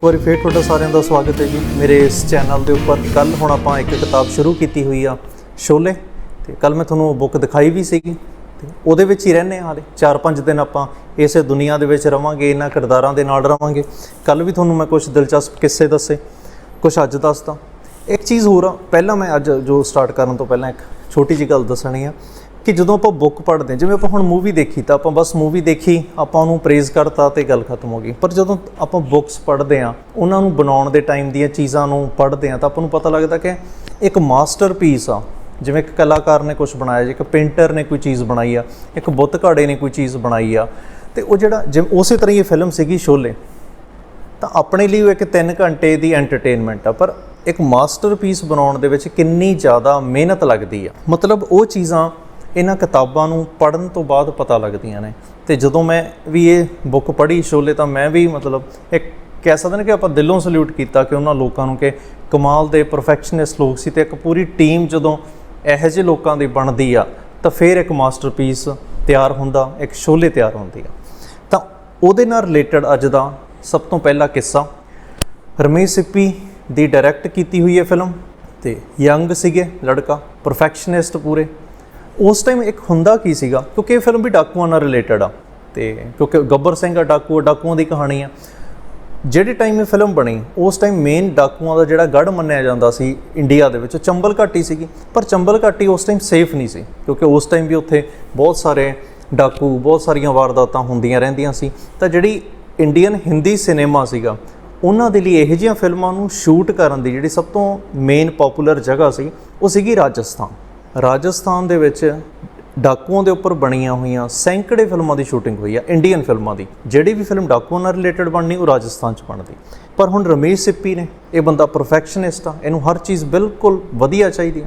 ਇੱਕ ਵਾਰੀ ਫੇਰ ਤੁਹਾਡਾ ਸਾਰਿਆਂ ਦਾ ਸਵਾਗਤ ਹੈ ਜੀ। ਮੇਰੇ ਇਸ ਚੈਨਲ ਦੇ ਉੱਪਰ ਕੱਲ ਹੁਣ ਆਪਾਂ ਇੱਕ ਕਿਤਾਬ ਸ਼ੁਰੂ ਕੀਤੀ ਹੋਈ ਆ ਸ਼ੋਲੇ ਤੇ ਕੱਲ ਮੈਂ ਤੁਹਾਨੂੰ ਉਹ ਬੁੱਕ ਦਿਖਾਈ ਵੀ ਸੀਗੀ। ਤੇ ਉਹਦੇ ਵਿੱਚ ਹੀ ਰਹਿੰਦੇ ਹਾਂ ਹਾਲੇ। 4-5 ਦਿਨ ਆਪਾਂ ਇਸੇ ਦੁਨੀਆ ਦੇ ਵਿੱਚ ਰਵਾਂਗੇ, ਇਹਨਾਂ ਕਿਰਦਾਰਾਂ ਦੇ ਨਾਲ ਰਵਾਂਗੇ। ਕੱਲ ਵੀ ਤੁਹਾਨੂੰ ਮੈਂ ਕੁਝ ਦਿਲਚਸਪ ਕਿੱਸੇ ਦੱਸੇ ਕੁਝ ਅੱਜ ਦੱਸਦਾ। ਇੱਕ ਚੀਜ਼ ਹੋਰ ਆ, ਪਹਿਲਾਂ ਮੈਂ ਅੱਜ ਜੋ ਸਟਾਰਟ ਕਰਨ ਤੋਂ ਪਹਿਲਾਂ ਇੱਕ ਛੋਟੀ ਜਿਹੀ ਗੱਲ ਦੱਸਣੀ ਆ। ਕਿ ਜਦੋਂ ਆਪਾਂ ਬੁੱਕ ਪੜ੍ਹਦੇ ਹਾਂ, ਜਿਵੇਂ ਆਪਾਂ ਹੁਣ ਮੂਵੀ ਦੇਖੀ, ਤਾਂ ਆਪਾਂ ਬਸ ਮੂਵੀ ਦੇਖੀ, ਆਪਾਂ ਉਹਨੂੰ ਪ੍ਰੇਜ਼ ਕਰਤਾ ਤੇ ਗੱਲ ਖਤਮ ਹੋ ਗਈ। ਪਰ ਜਦੋਂ ਆਪਾਂ ਬੁੱਕਸ ਪੜ੍ਹਦੇ ਹਾਂ, ਉਹਨਾਂ ਨੂੰ ਬਣਾਉਣ ਦੇ ਟਾਈਮ ਦੀਆਂ ਚੀਜ਼ਾਂ ਨੂੰ ਪੜ੍ਹਦੇ ਹਾਂ, ਤਾਂ ਆਪਾਂ ਨੂੰ ਪਤਾ ਲੱਗਦਾ ਕਿ ਇੱਕ ਮਾਸਟਰਪੀਸ ਆ। ਜਿਵੇਂ ਇੱਕ ਕਲਾਕਾਰ ਨੇ ਕੁਝ ਬਣਾਇਆ ਜੇ ਇੱਕ ਪੇਂਟਰ ਨੇ ਕੋਈ ਚੀਜ਼ ਬਣਾਈ ਆ, ਇੱਕ ਬੁੱਤ ਬੁੱਤਘਾੜੇ ਨੇ ਕੋਈ ਚੀਜ਼ ਬਣਾਈ ਆ। ਤੇ ਉਹ ਜਿਹੜਾ, ਜਿਵੇਂ ਉਸੇ ਤਰ੍ਹਾਂ ਹੀ ਇਹ ਫਿਲਮ ਸੀਗੀ ਸ਼ੋਲੇ। ਤਾਂ ਆਪਣੇ ਲਈ ਉਹ ਇੱਕ 3 ਘੰਟੇ ਦੀ ਐਂਟਰਟੇਨਮੈਂਟ ਆ, ਪਰ ਇੱਕ ਮਾਸਟਰਪੀਸ ਬਣਾਉਣ ਦੇ ਵਿੱਚ ਕਿੰਨੀ ਜ਼ਿਆਦਾ ਮਿਹਨਤ ਲੱਗਦੀ ਆ। ਮਤਲਬ ਉਹ ਚੀਜ਼ਾਂ ਇਹਨਾਂ ਕਿਤਾਬਾਂ ਨੂੰ ਪੜਨ ਤੋਂ ਬਾਅਦ ਪਤਾ ਲੱਗਦੀਆਂ ਨੇ। ਤੇ ਜਦੋਂ ਮੈਂ ਵੀ ਇਹ ਬੁੱਕ ਪੜ੍ਹੀ ਸ਼ੋਲੇ, ਤਾਂ ਮੈਂ ਵੀ ਮਤਲਬ ਇੱਕ ਕਹਿ ਸਕਦੇ ਨੇ ਕਿ ਆਪਾਂ ਦਿਲੋਂ ਸਲੂਟ ਕੀਤਾ ਕਿ ਉਹਨਾਂ ਲੋਕਾਂ ਨੂੰ ਕਿ ਕਮਾਲ ਦੇ ਪਰਫੈਕਸ਼ਨਿਸਟ ਲੋਕ ਸੀ ਤੇ ਇੱਕ ਪੂਰੀ ਟੀਮ ਜਦੋਂ ਇਹੋ ਜਿਹੇ ਲੋਕਾਂ ਦੀ ਬਣਦੀ ਆ, ਤਾਂ ਫਿਰ ਇੱਕ ਮਾਸਟਰਪੀਸ ਤਿਆਰ ਹੁੰਦਾ, ਇੱਕ ਸ਼ੋਲੇ ਤਿਆਰ ਹੁੰਦੀ ਆ। ਤਾਂ ਉਹਦੇ ਨਾਲ ਰਿਲੇਟਡ ਅੱਜ ਦਾ ਸਭ ਤੋਂ ਪਹਿਲਾ ਕਿੱਸਾ, ਰਮੇਸ਼ ਸਿੱਪੀ ਦੀ ਡਾਇਰੈਕਟ ਕੀਤੀ ਹੋਈ ਹੈ ਫਿਲਮ ਤੇ ਯੰਗ ਸੀਗੇ ਲੜਕਾ ਪਰਫੈਕਸ਼ਨਿਸਟ ਪੂਰੇ। ਉਸ ਟਾਈਮ ਇੱਕ ਹੁੰਦਾ ਕੀ ਸੀਗਾ? ਕਿਉਂਕਿ ਇਹ ਫਿਲਮ ਵੀ ਡਾਕੂਆਂ ਨਾਲ ਰਿਲੇਟਡ ਆ। ਤੇ ਕਿਉਂਕਿ ਗੱਬਰ ਸਿੰਘ ਆ ਡਾਕੂ ਆ, ਡਾਕੂਆਂ ਦੀ ਕਹਾਣੀ ਆ। ਜਿਹੜੇ ਟਾਈਮ ਇਹ ਫਿਲਮ ਬਣੀ ਉਸ ਟਾਈਮ ਮੇਨ ਡਾਕੂਆਂ ਦਾ ਜਿਹੜਾ ਗੜ ਮੰਨਿਆ ਜਾਂਦਾ ਸੀ ਇੰਡੀਆ ਦੇ ਵਿੱਚ ਉਹ ਚੰਬਲ ਘਾਟੀ ਸੀਗੀ। ਪਰ ਚੰਬਲ ਘਾਟੀ ਉਸ ਟਾਈਮ ਸੇਫ ਨਹੀਂ ਸੀ ਕਿਉਂਕਿ ਉਸ ਟਾਈਮ ਵੀ ਉੱਥੇ ਬਹੁਤ ਸਾਰੇ ਡਾਕੂ ਬਹੁਤ ਸਾਰੀਆਂ ਵਾਰਦਾਤਾਂ ਹੁੰਦੀਆਂ ਰਹਿੰਦੀਆਂ ਸੀ। ਤਾਂ ਜਿਹੜੀ ਇੰਡੀਅਨ ਹਿੰਦੀ ਸਿਨੇਮਾ ਸੀਗਾ ਉਹਨਾਂ ਦੇ ਲਈ ਇਹੋ ਜਿਹੀਆਂ ਫਿਲਮਾਂ ਨੂੰ ਸ਼ੂਟ ਕਰਨ ਦੀ ਜਿਹੜੀ ਸਭ ਤੋਂ ਮੇਨ ਪਪੂਲਰ ਜਗ੍ਹਾ ਸੀ ਉਹ ਸੀਗੀ ਰਾਜਸਥਾਨ। ਰਾਜਸਥਾਨ ਦੇ ਵਿੱਚ ਡਾਕੂਆਂ ਦੇ ਉੱਪਰ ਬਣੀਆਂ ਹੋਈਆਂ ਸੈਂਕੜੇ ਫਿਲਮਾਂ ਦੀ ਸ਼ੂਟਿੰਗ ਹੋਈ ਆ ਇੰਡੀਅਨ ਫਿਲਮਾਂ ਦੀ। ਜਿਹੜੀ ਵੀ ਫਿਲਮ ਡਾਕੂਆਂ ਨਾਲ ਰਿਲੇਟਡ ਬਣਨੀ, ਉਹ ਰਾਜਸਥਾਨ 'ਚ ਬਣਦੀ। ਪਰ ਹੁਣ ਰਮੇਸ਼ ਸਿੱਪੀ ਨੇ, ਇਹ ਬੰਦਾ ਪਰਫੈਕਸ਼ਨਿਸਟ ਆ, ਇਹਨੂੰ ਹਰ ਚੀਜ਼ ਬਿਲਕੁਲ ਵਧੀਆ ਚਾਹੀਦੀ ਆ।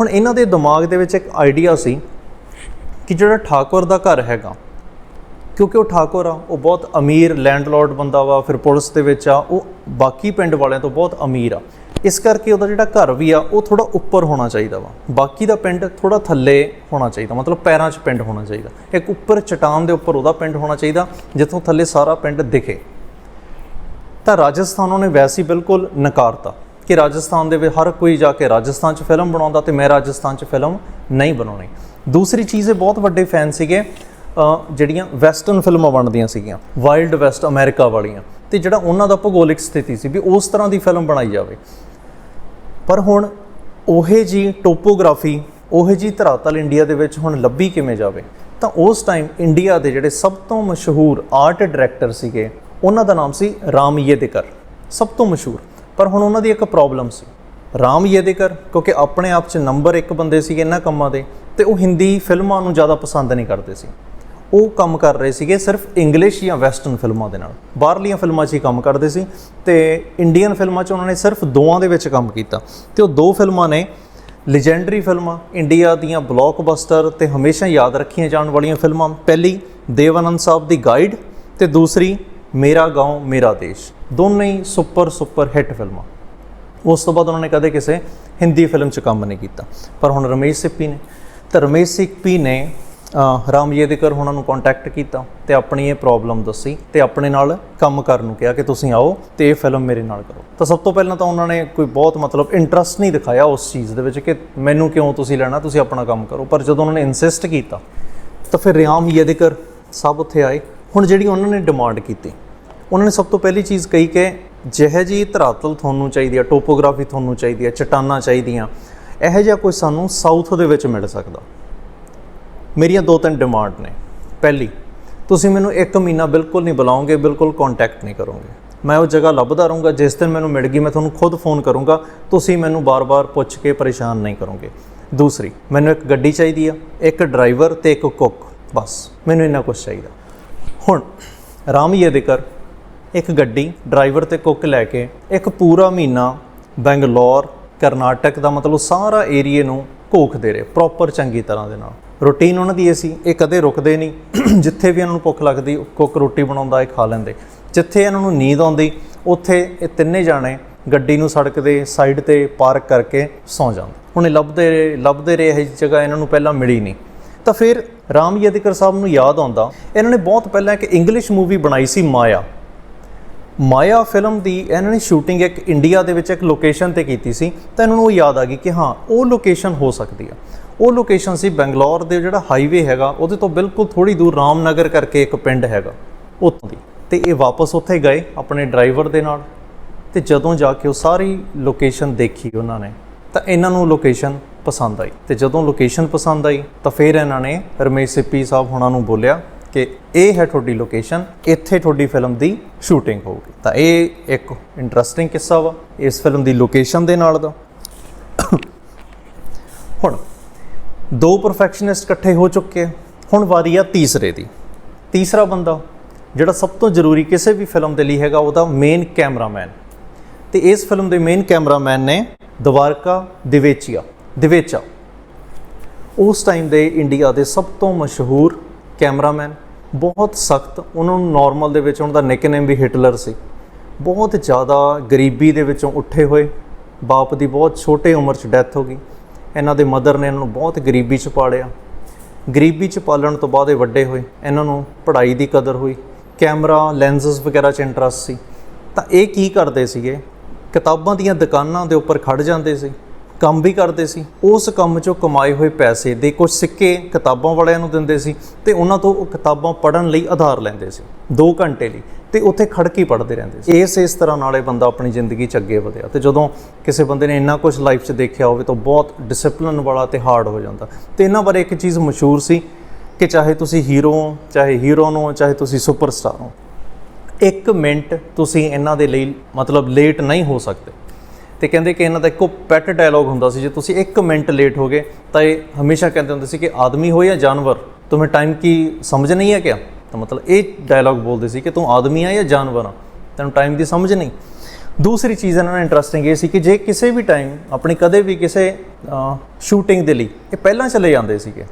ਹੁਣ ਇਹਨਾਂ ਦੇ ਦਿਮਾਗ ਦੇ ਵਿੱਚ ਇੱਕ ਆਈਡੀਆ ਸੀ ਕਿ ਜਿਹੜਾ ਠਾਕੁਰ ਦਾ ਘਰ ਹੈਗਾ, ਕਿਉਂਕਿ ਉਹ ਠਾਕੁਰ ਆ, ਉਹ ਬਹੁਤ ਅਮੀਰ ਲੈਂਡਲੋਰਡ ਬੰਦਾ ਵਾ, ਫਿਰ ਪੁਲਿਸ ਦੇ ਵਿੱਚ ਆ, ਉਹ ਬਾਕੀ ਪਿੰਡ ਵਾਲਿਆਂ ਤੋਂ ਬਹੁਤ ਅਮੀਰ ਆ। ਇਸ ਕਰਕੇ ਉਹਦਾ ਜਿਹੜਾ ਘਰ ਵੀ ਆ, ਉਹ ਥੋੜਾ ਉੱਪਰ ਹੋਣਾ ਚਾਹੀਦਾ ਵਾ। ਬਾਕੀ ਦਾ ਪਿੰਡ ਥੋੜਾ ਥੱਲੇ ਹੋਣਾ ਚਾਹੀਦਾ, ਮਤਲਬ ਪੈਰਾਂ 'ਚ ਪਿੰਡ ਹੋਣਾ ਚਾਹੀਦਾ। ਇੱਕ ਉੱਪਰ ਚਟਾਨ ਦੇ ਉੱਪਰ ਉਹਦਾ ਪਿੰਡ ਹੋਣਾ ਚਾਹੀਦਾ, ਜਿੱਥੋਂ ਥੱਲੇ ਸਾਰਾ ਪਿੰਡ ਦਿਖੇ। ਤਾਂ ਰਾਜਸਥਾਨ ਉਹਨੇ ਵੈਸੇ ਹੀ ਬਿਲਕੁਲ ਨਕਾਰਤਾ ਕਿ ਰਾਜਸਥਾਨ ਦੇ ਵਿੱਚ ਹਰ ਕੋਈ ਜਾ ਕੇ ਰਾਜਸਥਾਨ 'ਚ ਫਿਲਮ ਬਣਾਉਂਦਾ ਤੇ ਮੈਂ ਰਾਜਸਥਾਨ 'ਚ ਫਿਲਮ ਨਹੀਂ ਬਣਾਉਣੀ। ਦੂਸਰੀ ਚੀਜ਼ ਇਹ ਬਹੁਤ ਵੱਡੇ ਫੈਨ ਸੀਗੇ ਜਿਹੜੀਆਂ ਵੈਸਟਰਨ ਫਿਲਮਾਂ ਬਣਦੀਆਂ ਸੀਗੀਆਂ ਵਾਈਲਡ ਵੈਸਟ ਅਮਰੀਕਾ ਵਾਲੀਆਂ। ਤੇ ਜਿਹੜਾ ਉਹਨਾਂ ਦਾ ਭੂਗੋਲਿਕ ਸਥਿਤੀ ਸੀ ਵੀ ਉਸ ਤਰ੍ਹਾਂ ਦੀ ਫਿਲਮ ਬਣਾਈ ਜਾਵੇ। ਪਰ ਹੁਣ ਉਹੇ ਜੀ ਟੋਪੋਗ੍ਰਾਫੀ, ਉਹੇ ਜੀ ਧਰਾਤਲ ਇੰਡੀਆ ਦੇ ਵਿੱਚ ਹੁਣ ਲੱਭੀ ਕਿਵੇਂ ਜਾਵੇ? ਤਾਂ ਉਸ ਟਾਈਮ ਇੰਡੀਆ ਦੇ ਜਿਹੜੇ ਸਭ ਤੋਂ ਮਸ਼ਹੂਰ ਆਰਟ ਡਾਇਰੈਕਟਰ ਸੀਗੇ, ਉਹਨਾਂ ਦਾ ਨਾਮ ਸੀ ਰਾਮ ਯੇਦੇਕਰ। ਸਭ ਤੋਂ ਮਸ਼ਹੂਰ। ਪਰ ਹੁਣ ਉਹਨਾਂ ਦੀ ਇੱਕ ਪ੍ਰੋਬਲਮ ਸੀ। ਰਾਮ ਯੇਦੇਕਰ, ਕਿਉਂਕਿ ਆਪਣੇ ਆਪ 'ਚ ਨੰਬਰ 1 ਬੰਦੇ ਸੀਗੇ ਇਹਨਾਂ ਕੰਮਾਂ ਦੇ, ਤੇ ਉਹ ਹਿੰਦੀ ਫਿਲਮਾਂ ਨੂੰ ਜ਼ਿਆਦਾ ਪਸੰਦ ਨਹੀਂ ਕਰਦੇ ਸੀ। ਉਹ ਕੰਮ ਕਰ ਰਹੇ ਸੀਗੇ ਸਿਰਫ ਇੰਗਲਿਸ਼ ਜਾਂ ਵੈਸਟਰਨ ਫਿਲਮਾਂ ਦੇ ਨਾਲ ਬਾਹਰਲੀਆਂ ਫਿਲਮਾਂ 'ਚ ਹੀ ਕੰਮ ਕਰਦੇ ਸੀ ਤੇ ਇੰਡੀਅਨ ਫਿਲਮਾਂ 'ਚ ਉਹਨਾਂ ਨੇ ਸਿਰਫ ਦੋਆਂ ਦੇ ਵਿੱਚ ਕੰਮ ਕੀਤਾ ਤੇ ਉਹ ਦੋ ਫਿਲਮਾਂ ਨੇ ਲੈਜੈਂਡਰੀ ਫਿਲਮਾਂ ਇੰਡੀਆ ਦੀਆਂ ਬਲੌਕਬਸਟਰ ਤੇ ਹਮੇਸ਼ਾ ਯਾਦ ਰੱਖੀਆਂ ਜਾਣ ਵਾਲੀਆਂ ਫਿਲਮਾਂ ਪਹਿਲੀ ਦੇਵਾਨੰਦ ਸਾਹਿਬ ਦੀ ਗਾਈਡ ਤੇ ਦੂਸਰੀ ਮੇਰਾ گاؤں ਮੇਰਾ ਦੇਸ਼ ਦੋਨੇ ਹੀ ਸੁਪਰ ਸੁਪਰ ਹਿੱਟ ਫਿਲਮਾਂ ਉਸ ਤੋਂ ਬਾਅਦ ਉਹਨਾਂ ਨੇ ਕਦੇ ਕਿਸੇ ਹਿੰਦੀ ਫਿਲਮ 'ਚ ਕੰਮ ਨਹੀਂ ਕੀਤਾ ਪਰ ਹੁਣ ਰਮੇਸ਼ ਸਿੱਪੀ ਨੇ ਤਾਂ ਰਮੇਸ਼ ਸਿੱਪੀ ਨੇ ਅ, ਰਾਮ ਯੇਦੇਕਰ ਉਹਨਾਂ ਨੂੰ ਕੰਟੈਕਟ ਕੀਤਾ ਤੇ ਆਪਣੀ ਇਹ ਪ੍ਰੋਬਲਮ ਦੱਸੀ ਤੇ ਆਪਣੇ ਨਾਲ ਕੰਮ ਕਰਨ ਨੂੰ ਕਿਹਾ ਕਿ ਤੁਸੀਂ ਆਓ ਤੇ ਇਹ ਫਿਲਮ ਮੇਰੇ ਨਾਲ ਕਰੋ। ਤਾਂ ਸਭ ਤੋਂ ਪਹਿਲਾਂ ਤਾਂ ਉਹਨਾਂ ਨੇ ਕੋਈ ਬਹੁਤ ਮਤਲਬ ਇੰਟਰਸਟ ਨਹੀਂ ਦਿਖਾਇਆ ਉਸ ਚੀਜ਼ ਦੇ ਵਿੱਚ ਕਿ ਮੈਨੂੰ ਕਿਉਂ ਤੁਸੀਂ ਲੈਣਾ, ਤੁਸੀਂ ਆਪਣਾ ਕੰਮ ਕਰੋ। ਪਰ ਜਦੋਂ ਉਹਨਾਂ ਨੇ ਇਨਸਿਸਟ ਕੀਤਾ, ਤਾਂ ਫਿਰ ਰਾਮ ਯੇਦੇਕਰ ਸਭ ਉੱਥੇ ਆਏ। ਹੁਣ ਜਿਹੜੀ ਉਹਨਾਂ ਨੇ ਡਿਮਾਂਡ ਕੀਤੀ, ਉਹਨਾਂ ਨੇ ਸਭ ਤੋਂ ਪਹਿਲੀ ਚੀਜ਼ ਕਹੀ ਕਿ ਜਿਹੇ ਜੀ ਧਰਾਤਲ ਤੁਹਾਨੂੰ ਚਾਹੀਦੀ ਆ, ਟੋਪੋਗ੍ਰਾਫੀ ਤੁਹਾਨੂੰ ਚਾਹੀਦੀ ਹੈ ਚਟਾਨਾਂ ਚਾਹੀਦੀਆਂ। ਇਹੋ ਜਿਹਾ ਕੋਈ ਸਾਨੂੰ ਸਾਊਥ ਦੇ ਵਿੱਚ ਮਿਲ ਸਕਦਾ। ਮੇਰੀਆਂ ਦੋ ਤਿੰਨ ਡਿਮਾਂਡ ਨੇ। ਪਹਿਲੀ, ਤੁਸੀਂ ਮੈਨੂੰ ਇੱਕ ਮਹੀਨਾ ਬਿਲਕੁਲ ਨਹੀਂ ਬੁਲਾਓਗੇ, ਬਿਲਕੁਲ ਕੰਟੈਕਟ ਨਹੀਂ ਕਰੋਗੇ। ਮੈਂ ਉਹ ਜਗ੍ਹਾ ਲੱਭਦਾ ਰਹੂੰਗਾ, ਜਿਸ ਦਿਨ ਮੈਨੂੰ ਮਿਲ ਗਈ, ਮੈਂ ਤੁਹਾਨੂੰ ਖੁਦ ਫੋਨ ਕਰੂੰਗਾ, ਤੁਸੀਂ ਮੈਨੂੰ ਬਾਰ-ਬਾਰ ਪੁੱਛ ਕੇ ਪਰੇਸ਼ਾਨ ਨਹੀਂ ਕਰੋਗੇ। ਦੂਸਰੀ, ਮੈਨੂੰ ਇੱਕ ਗੱਡੀ ਚਾਹੀਦੀ ਆ, ਇੱਕ ਡਰਾਈਵਰ ਤੇ ਇੱਕ ਕੁੱਕ, ਬਸ, ਮੈਨੂੰ ਇੰਨਾ ਕੁਝ ਚਾਹੀਦਾ। ਹੁਣ ਰਾਮ ਯੇਦੇਕਰ ਇੱਕ ਗੱਡੀ, ਡਰਾਈਵਰ ਤੇ ਕੁੱਕ ਲੈ ਕੇ ਇੱਕ ਪੂਰਾ ਮਹੀਨਾ ਬੈਂਗਲੌਰ, ਕਰਨਾਟਕ ਦਾ ਮਤਲਬ ਸਾਰਾ ਏਰੀਏ ਨੂੰ ਘੋਖਦੇ ਰਹੇ ਪ੍ਰੋਪਰ ਚੰਗੀ ਤਰ੍ਹਾਂ ਦੇ ਨਾਲ। ਰੂਟੀਨ ਉਹਨਾਂ ਦੀ ਇਹ ਸੀ, ਇਹ ਕਦੇ ਰੁਕਦੇ ਨਹੀਂ। ਜਿੱਥੇ ਵੀ ਇਹਨਾਂ ਨੂੰ ਭੁੱਖ ਲੱਗਦੀ ਕੁੱਕ ਰੋਟੀ ਬਣਾਉਂਦਾ, ਇਹ ਖਾ ਲੈਂਦੇ। ਜਿੱਥੇ ਇਹਨਾਂ ਨੂੰ ਨੀਂਦ ਆਉਂਦੀ, ਉੱਥੇ ਇਹ ਤਿੰਨੇ ਜਾਣੇ ਗੱਡੀ ਨੂੰ ਸੜਕ ਦੇ ਸਾਈਡ ਤੇ ਪਾਰਕ ਕਰਕੇ ਸੌਂ ਜਾਂਦੇ। ਹੁਣ ਇਹ ਲੱਭਦੇ ਰਹੇ ਲੱਭਦੇ ਰਹੇ, ਇਹ ਜਗ੍ਹਾ ਇਹਨਾਂ ਨੂੰ ਪਹਿਲਾਂ ਮਿਲੀ ਨਹੀਂ। ਤਾਂ ਫਿਰ ਰਾਮ ਯਾਦਿਕਰ ਸਾਹਿਬ ਨੂੰ ਯਾਦ ਆਉਂਦਾ, ਇਹਨਾਂ ਨੇ ਬਹੁਤ ਪਹਿਲਾਂ ਇੱਕ ਇੰਗਲਿਸ਼ ਮੂਵੀ ਬਣਾਈ ਸੀ, ਮਾਇਆ। ਮਾਇਆ ਫਿਲਮ ਦੀ ਇਹਨਾਂ ਨੇ ਸ਼ੂਟਿੰਗ ਇੱਕ ਇੰਡੀਆ ਦੇ ਵਿੱਚ ਇੱਕ ਲੋਕੇਸ਼ਨ ਤੇ ਕੀਤੀ ਸੀ, ਤਾਂ ਇਹਨਾਂ ਨੂੰ ਉਹ ਯਾਦ ਆ ਗਈ ਕਿ ਹਾਂ, ਉਹ ਲੋਕੇਸ਼ਨ ਹੋ ਸਕਦੀ ਆ। ਉਹ ਲੋਕੇਸ਼ਨ ਸੀ ਬੰਗਲੌਰ ਦੇ ਜਿਹੜਾ ਹਾਈਵੇ ਹੈਗਾ, ਉਹਦੇ ਤੋਂ ਬਿਲਕੁਲ ਥੋੜੀ ਦੂਰ ਰਾਮਨਗਰ ਕਰਕੇ ਇੱਕ ਪਿੰਡ ਹੈਗਾ, ਉੱਥੋਂ ਦੀ। ਤੇ ਇਹ ਵਾਪਸ ਉੱਥੇ ਗਏ ਆਪਣੇ ਡਰਾਈਵਰ ਦੇ ਨਾਲ ਤੇ ਜਦੋਂ ਜਾ ਕੇ ਉਹ ਸਾਰੀ ਲੋਕੇਸ਼ਨ ਦੇਖੀ ਉਹਨਾਂ ਨੇ, ਤਾਂ ਇਹਨਾਂ ਨੂੰ ਲੋਕੇਸ਼ਨ ਪਸੰਦ ਆਈ। ਤੇ ਜਦੋਂ ਲੋਕੇਸ਼ਨ ਪਸੰਦ ਆਈ, ਤਾਂ ਫਿਰ ਇਹਨਾਂ ਨੇ ਰਮੇਸ਼ ਸਿੱਪੀ ਸਾਹਿਬ ਹੁਣਾਂ ਨੂੰ ਬੋਲਿਆ ਕਿ ਇਹ ਹੈ ਤੁਹਾਡੀ ਲੋਕੇਸ਼ਨ ਇੱਥੇ ਤੁਹਾਡੀ ਫਿਲਮ ਦੀ ਸ਼ੂਟਿੰਗ ਹੋਊਗੀ। ਤਾਂ ਇਹ ਇੱਕ ਇੰਟਰਸਟਿੰਗ ਕਿੱਸਾ ਵਾ, ਇਸ ਫਿਲਮ ਦੀ ਲੋਕੇਸ਼ਨ ਦੇ ਨਾਲ ਦਾ। ਹੁਣ ਦੋ ਪਰਫੈਕਸ਼ਨਿਸਟ ਇਕੱਠੇ ਹੋ ਚੁੱਕੇ ਆ। ਹੁਣ ਵਾਰੀ ਆ ਤੀਸਰੇ ਦੀ। ਤੀਸਰਾ ਬੰਦਾ, ਜਿਹੜਾ ਸਭ ਤੋਂ ਜ਼ਰੂਰੀ ਕਿਸੇ ਵੀ ਫਿਲਮ ਦੇ ਲਈ ਹੈਗਾ, ਉਹਦਾ ਮੇਨ ਕੈਮਰਾਮੈਨ ਤੇ ਇਸ ਫਿਲਮ ਦੇ ਮੇਨ ਕੈਮਰਾਮੈਨ ਨੇ ਦਵਾਰਕਾ ਦਿਵੇਚੀਆ, ਦਿਵੇਚਾ। ਉਸ ਟਾਈਮ ਦੇ ਇੰਡੀਆ ਦੇ ਸਭ ਤੋਂ ਮਸ਼ਹੂਰ ਕੈਮਰਾਮੈਨ ਬਹੁਤ ਸਖਤ, ਉਹਨਾਂ ਨੂੰ ਨਾਰਮਲ ਦੇ ਵਿੱਚ ਉਹਨਾਂ ਦਾ ਨਿਕਨੇਮ ਵੀ ਹਿਟਲਰ ਸੀ। ਬਹੁਤ ਜ਼ਿਆਦਾ ਗਰੀਬੀ ਦੇ ਵਿੱਚੋਂ ਉੱਠੇ ਹੋਏ, ਬਾਪ ਦੀ ਬਹੁਤ ਛੋਟੇ ਉਮਰ 'ਚ ਡੈਥ ਹੋ ਗਈ। ਇਹਨਾਂ ਦੇ ਮਦਰ ਨੇ ਇਹਨਾਂ ਨੂੰ ਬਹੁਤ ਗਰੀਬੀ 'ਚ ਪਾਲਿਆ। ਗਰੀਬੀ 'ਚ ਪਾਲਣ ਤੋਂ ਬਾਅਦ ਇਹ ਵੱਡੇ ਹੋਏ। ਇਹਨਾਂ ਨੂੰ ਪੜ੍ਹਾਈ ਦੀ ਕਦਰ ਹੋਈ। ਕੈਮਰਾ, ਲੈਂਸਸ ਵਗੈਰਾ 'ਚ ਇੰਟਰਸਟ ਸੀ। ਤਾਂ ਇਹ ਕੀ ਕਰਦੇ ਸੀਗੇ? ਕਿਤਾਬਾਂ ਦੀਆਂ ਦੁਕਾਨਾਂ ਦੇ ਉੱਪਰ ਖੜ ਜਾਂਦੇ ਸੀ। ਕੰਮ ਵੀ ਕਰਦੇ ਸੀ। ਉਸ ਕੰਮ 'ਚੋਂ ਕਮਾਏ ਹੋਏ ਪੈਸੇ ਦੇ ਕੁਝ ਸਿੱਕੇ ਕਿਤਾਬਾਂ ਵਾਲਿਆਂ ਨੂੰ ਦਿੰਦੇ ਸੀ ਤੇ ਉਹਨਾਂ ਤੋਂ ਉਹ ਕਿਤਾਬਾਂ ਪੜ੍ਹਨ ਲਈ ਆਧਾਰ ਲੈਂਦੇ ਸੀ। 2 ਘੰਟੇ ਲਈ। ਤੇ ਉੱਥੇ ਖੜ ਕੇ ਹੀ ਪੜ੍ਹਦੇ ਰਹਿੰਦੇ ਸੀ ਇਸ ਇਸ ਤਰ੍ਹਾਂ ਨਾਲੇ ਬੰਦਾ ਆਪਣੀ ਜ਼ਿੰਦਗੀ 'ਚ ਅੱਗੇ ਵਧਿਆ ਤੇ ਜਦੋਂ ਕਿਸੇ ਬੰਦੇ ਨੇ ਇੰਨਾ ਕੁਝ ਲਾਈਫ 'ਚ ਦੇਖਿਆ ਹੋਵੇ ਤਾਂ ਬਹੁਤ ਡਿਸਪਲਿਨ ਵਾਲਾ ਤੇ ਹਾਰਡ ਹੋ ਜਾਂਦਾ ਤੇ ਇਹਨਾਂ ਬਾਰੇ ਇੱਕ ਚੀਜ਼ ਮਸ਼ਹੂਰ ਸੀ ਕਿ ਚਾਹੇ ਤੁਸੀਂ ਹੀਰੋ ਹੋ ਚਾਹੇ ਹੀਰੋਇਨ ਹੋ ਚਾਹੇ ਤੁਸੀਂ ਸੁਪਰਸਟਾਰ ਹੋ ਇੱਕ ਮਿੰਟ ਤੁਸੀਂ ਇਹਨਾਂ ਦੇ ਲਈ ਮਤਲਬ ਲੇਟ ਨਹੀਂ ਹੋ ਸਕਦੇ ਤੇ ਕਹਿੰਦੇ ਕਿ ਇਹਨਾਂ ਦਾ ਇੱਕੋ ਪੈਟ ਡਾਇਲੌਗ ਹੁੰਦਾ ਸੀ ਜੇ ਤੁਸੀਂ 1 ਮਿੰਟ ਲੇਟ ਹੋ ਗਏ ਤਾਂ ਇਹ ਹਮੇਸ਼ਾ ਕਹਿੰਦੇ ਹੁੰਦੇ ਸੀ ਕਿ ਆਦਮੀ ਹੋ ਜਾਂ ਜਾਨਵਰ तुम्हें टाइम की समझ नहीं है क्या ਤਾਂ ਮਤਲਬ ਇਹ ਡਾਇਲੌਗ ਬੋਲਦੇ ਸੀ ਕਿ ਤੂੰ ਆਦਮੀ ਆ ਜਾਂ ਜਾਨਵਰ ਆ, ਤੈਨੂੰ ਟਾਈਮ ਦੀ ਸਮਝ ਨਹੀਂ। ਦੂਸਰੀ ਚੀਜ਼ ਇਹਨਾਂ ਨੂੰ ਇੰਟਰਸਟਿੰਗ ਇਹ ਸੀ ਕਿ ਜੇ ਕਿਸੇ ਵੀ ਟਾਈਮ ਆਪਣੀ ਕਦੇ ਵੀ ਕਿਸੇ ਸ਼ੂਟਿੰਗ ਦੇ ਲਈ ਇਹ ਪਹਿਲਾਂ ਚਲੇ ਜਾਂਦੇ ਸੀਗੇ,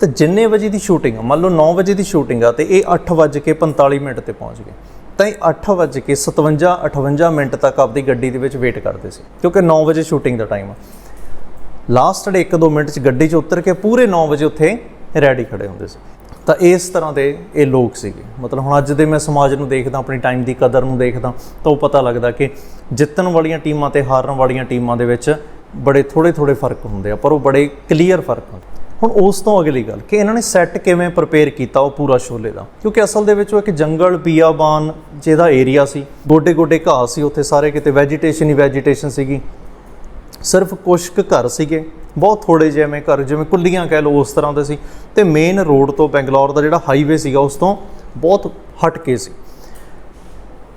ਤੇ ਜਿੰਨੇ ਵਜੇ ਦੀ ਸ਼ੂਟਿੰਗ ਆ, ਮੰਨ ਲਓ 9 ਵਜੇ ਦੀ ਸ਼ੂਟਿੰਗ ਆ, ਤੇ ਇਹ 8:45 ਮਿੰਟ ਤੇ ਪਹੁੰਚ ਗਏ। ਤਾਂ ਇਹ 8:57 58 ਮਿੰਟ ਤੱਕ ਆਪਦੀ ਗੱਡੀ ਦੇ ਵਿੱਚ ਵੇਟ ਕਰਦੇ ਸੀ, ਕਿਉਂਕਿ 9 ਵਜੇ ਸ਼ੂਟਿੰਗ ਦਾ ਟਾਈਮ ਆ। ਲਾਸਟ ਦੇ 1-2 ਮਿੰਟ ਚ ਗੱਡੀ 'ਚ ਉਤਰ ਕੇ ਪੂਰੇ 9 ਵਜੇ ਉੱਥੇ ਰੈਡੀ ਖੜੇ ਹੁੰਦੇ ਸੀ। ਤਾਂ ਇਸ ਤਰ੍ਹਾਂ ਦੇ ਇਹ ਲੋਕ ਸੀਗੇ। ਮਤਲਬ ਹੁਣ ਅੱਜ ਦੇ ਮੈਂ ਸਮਾਜ ਨੂੰ ਦੇਖਦਾ, ਆਪਣੀ ਟਾਈਮ ਦੀ ਕਦਰ ਨੂੰ ਦੇਖਦਾ, ਤਾਂ ਉਹ ਪਤਾ ਲੱਗਦਾ ਕਿ ਜਿੱਤਣ ਵਾਲੀਆਂ ਟੀਮਾਂ ਤੇ ਹਾਰਨ ਵਾਲੀਆਂ ਟੀਮਾਂ ਦੇ ਵਿੱਚ ਬੜੇ ਥੋੜੇ ਥੋੜੇ ਫ਼ਰਕ ਹੁੰਦੇ ਆ, ਪਰ ਉਹ ਬੜੇ ਕਲੀਅਰ ਫ਼ਰਕ ਹੁੰਦੇ ਹੁਣ ਉਸ ਤੋਂ ਅਗਲੀ ਗੱਲ ਕਿ ਇਹਨਾਂ ਨੇ ਸੈੱਟ ਕਿਵੇਂ ਪ੍ਰਪੇਅਰ ਕੀਤਾ ਉਹ ਪੂਰਾ ਸ਼ੋਲੇ ਦਾ। ਕਿਉਂਕਿ ਅਸਲ ਦੇ ਵਿੱਚ ਉਹ ਇੱਕ ਜੰਗਲ ਬੀਆਬਾਨ ਜਿਹਦਾ ਏਰੀਆ ਸੀ ਗੋਡੇ ਗੋਡੇ ਘਾਹ ਸੀ, ਉੱਥੇ ਸਾਰੇ ਕਿਤੇ ਵੈਜੀਟੇਸ਼ਨ ਹੀ ਵੈਜੀਟੇਸ਼ਨ ਸੀਗੀ। ਸਿਰਫ ਕੁਛ ਕੁ ਘਰ ਸੀਗੇ, ਬਹੁਤ ਥੋੜੇ ਜਿਹੇ ਐਵੇਂ ਘਰ, ਜਿਵੇਂ ਕੁੱਲੀਆਂ ਕਹਿ ਲਓ ਉਸ ਤਰ੍ਹਾਂ ਦੇ ਸੀ। ਤੇ ਮੇਨ ਰੋਡ ਤੋਂ ਬੈਂਗਲੌਰ ਦਾ ਜਿਹੜਾ ਹਾਈਵੇ ਸੀਗਾ, ਉਸ ਤੋਂ ਬਹੁਤ ਹਟ ਕੇ ਸੀ।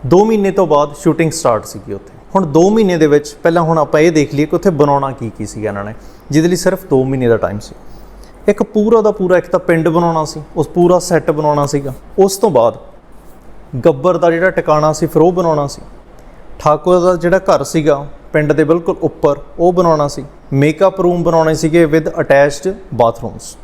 2 ਮਹੀਨੇ ਤੋਂ ਬਾਅਦ ਸ਼ੂਟਿੰਗ ਸਟਾਰਟ ਸੀਗੀ ਉੱਥੇ। ਹੁਣ 2 ਮਹੀਨੇ ਦੇ ਵਿੱਚ, ਪਹਿਲਾਂ ਹੁਣ ਆਪਾਂ ਇਹ ਦੇਖ ਲਈਏ ਕਿ ਉੱਥੇ ਬਣਾਉਣਾ ਕੀ ਕੀ ਸੀਗਾ ਇਹਨਾਂ ਨੇ, ਜਿਹਦੇ ਲਈ ਸਿਰਫ 2 ਮਹੀਨੇ ਦਾ ਟਾਈਮ ਸੀ। ਇੱਕ ਪੂਰਾ ਦਾ ਪੂਰਾ, ਇੱਕ ਤਾਂ ਪਿੰਡ ਬਣਾਉਣਾ ਸੀ, ਉਸ ਪੂਰਾ ਸੈੱਟ ਬਣਾਉਣਾ ਸੀਗਾ। ਉਸ ਤੋਂ ਬਾਅਦ ਗੱਬਰ ਦਾ ਜਿਹੜਾ ਟਿਕਾਣਾ ਸੀ, ਫਿਰ ਉਹ ਬਣਾਉਣਾ ਸੀ। ਠਾਕੁਰ ਦਾ ਜਿਹੜਾ ਘਰ ਸੀਗਾ ਪਿੰਡ ਦੇ ਬਿਲਕੁਲ ਉੱਪਰ ਉਹ ਬਣਾਉਣਾ ਸੀ। ਮੇਕਅਪ ਰੂਮ ਬਣਾਉਣੇ ਸੀਗੇ ਵਿਦ ਅਟੈਚਡ ਬਾਥਰੂਮਸ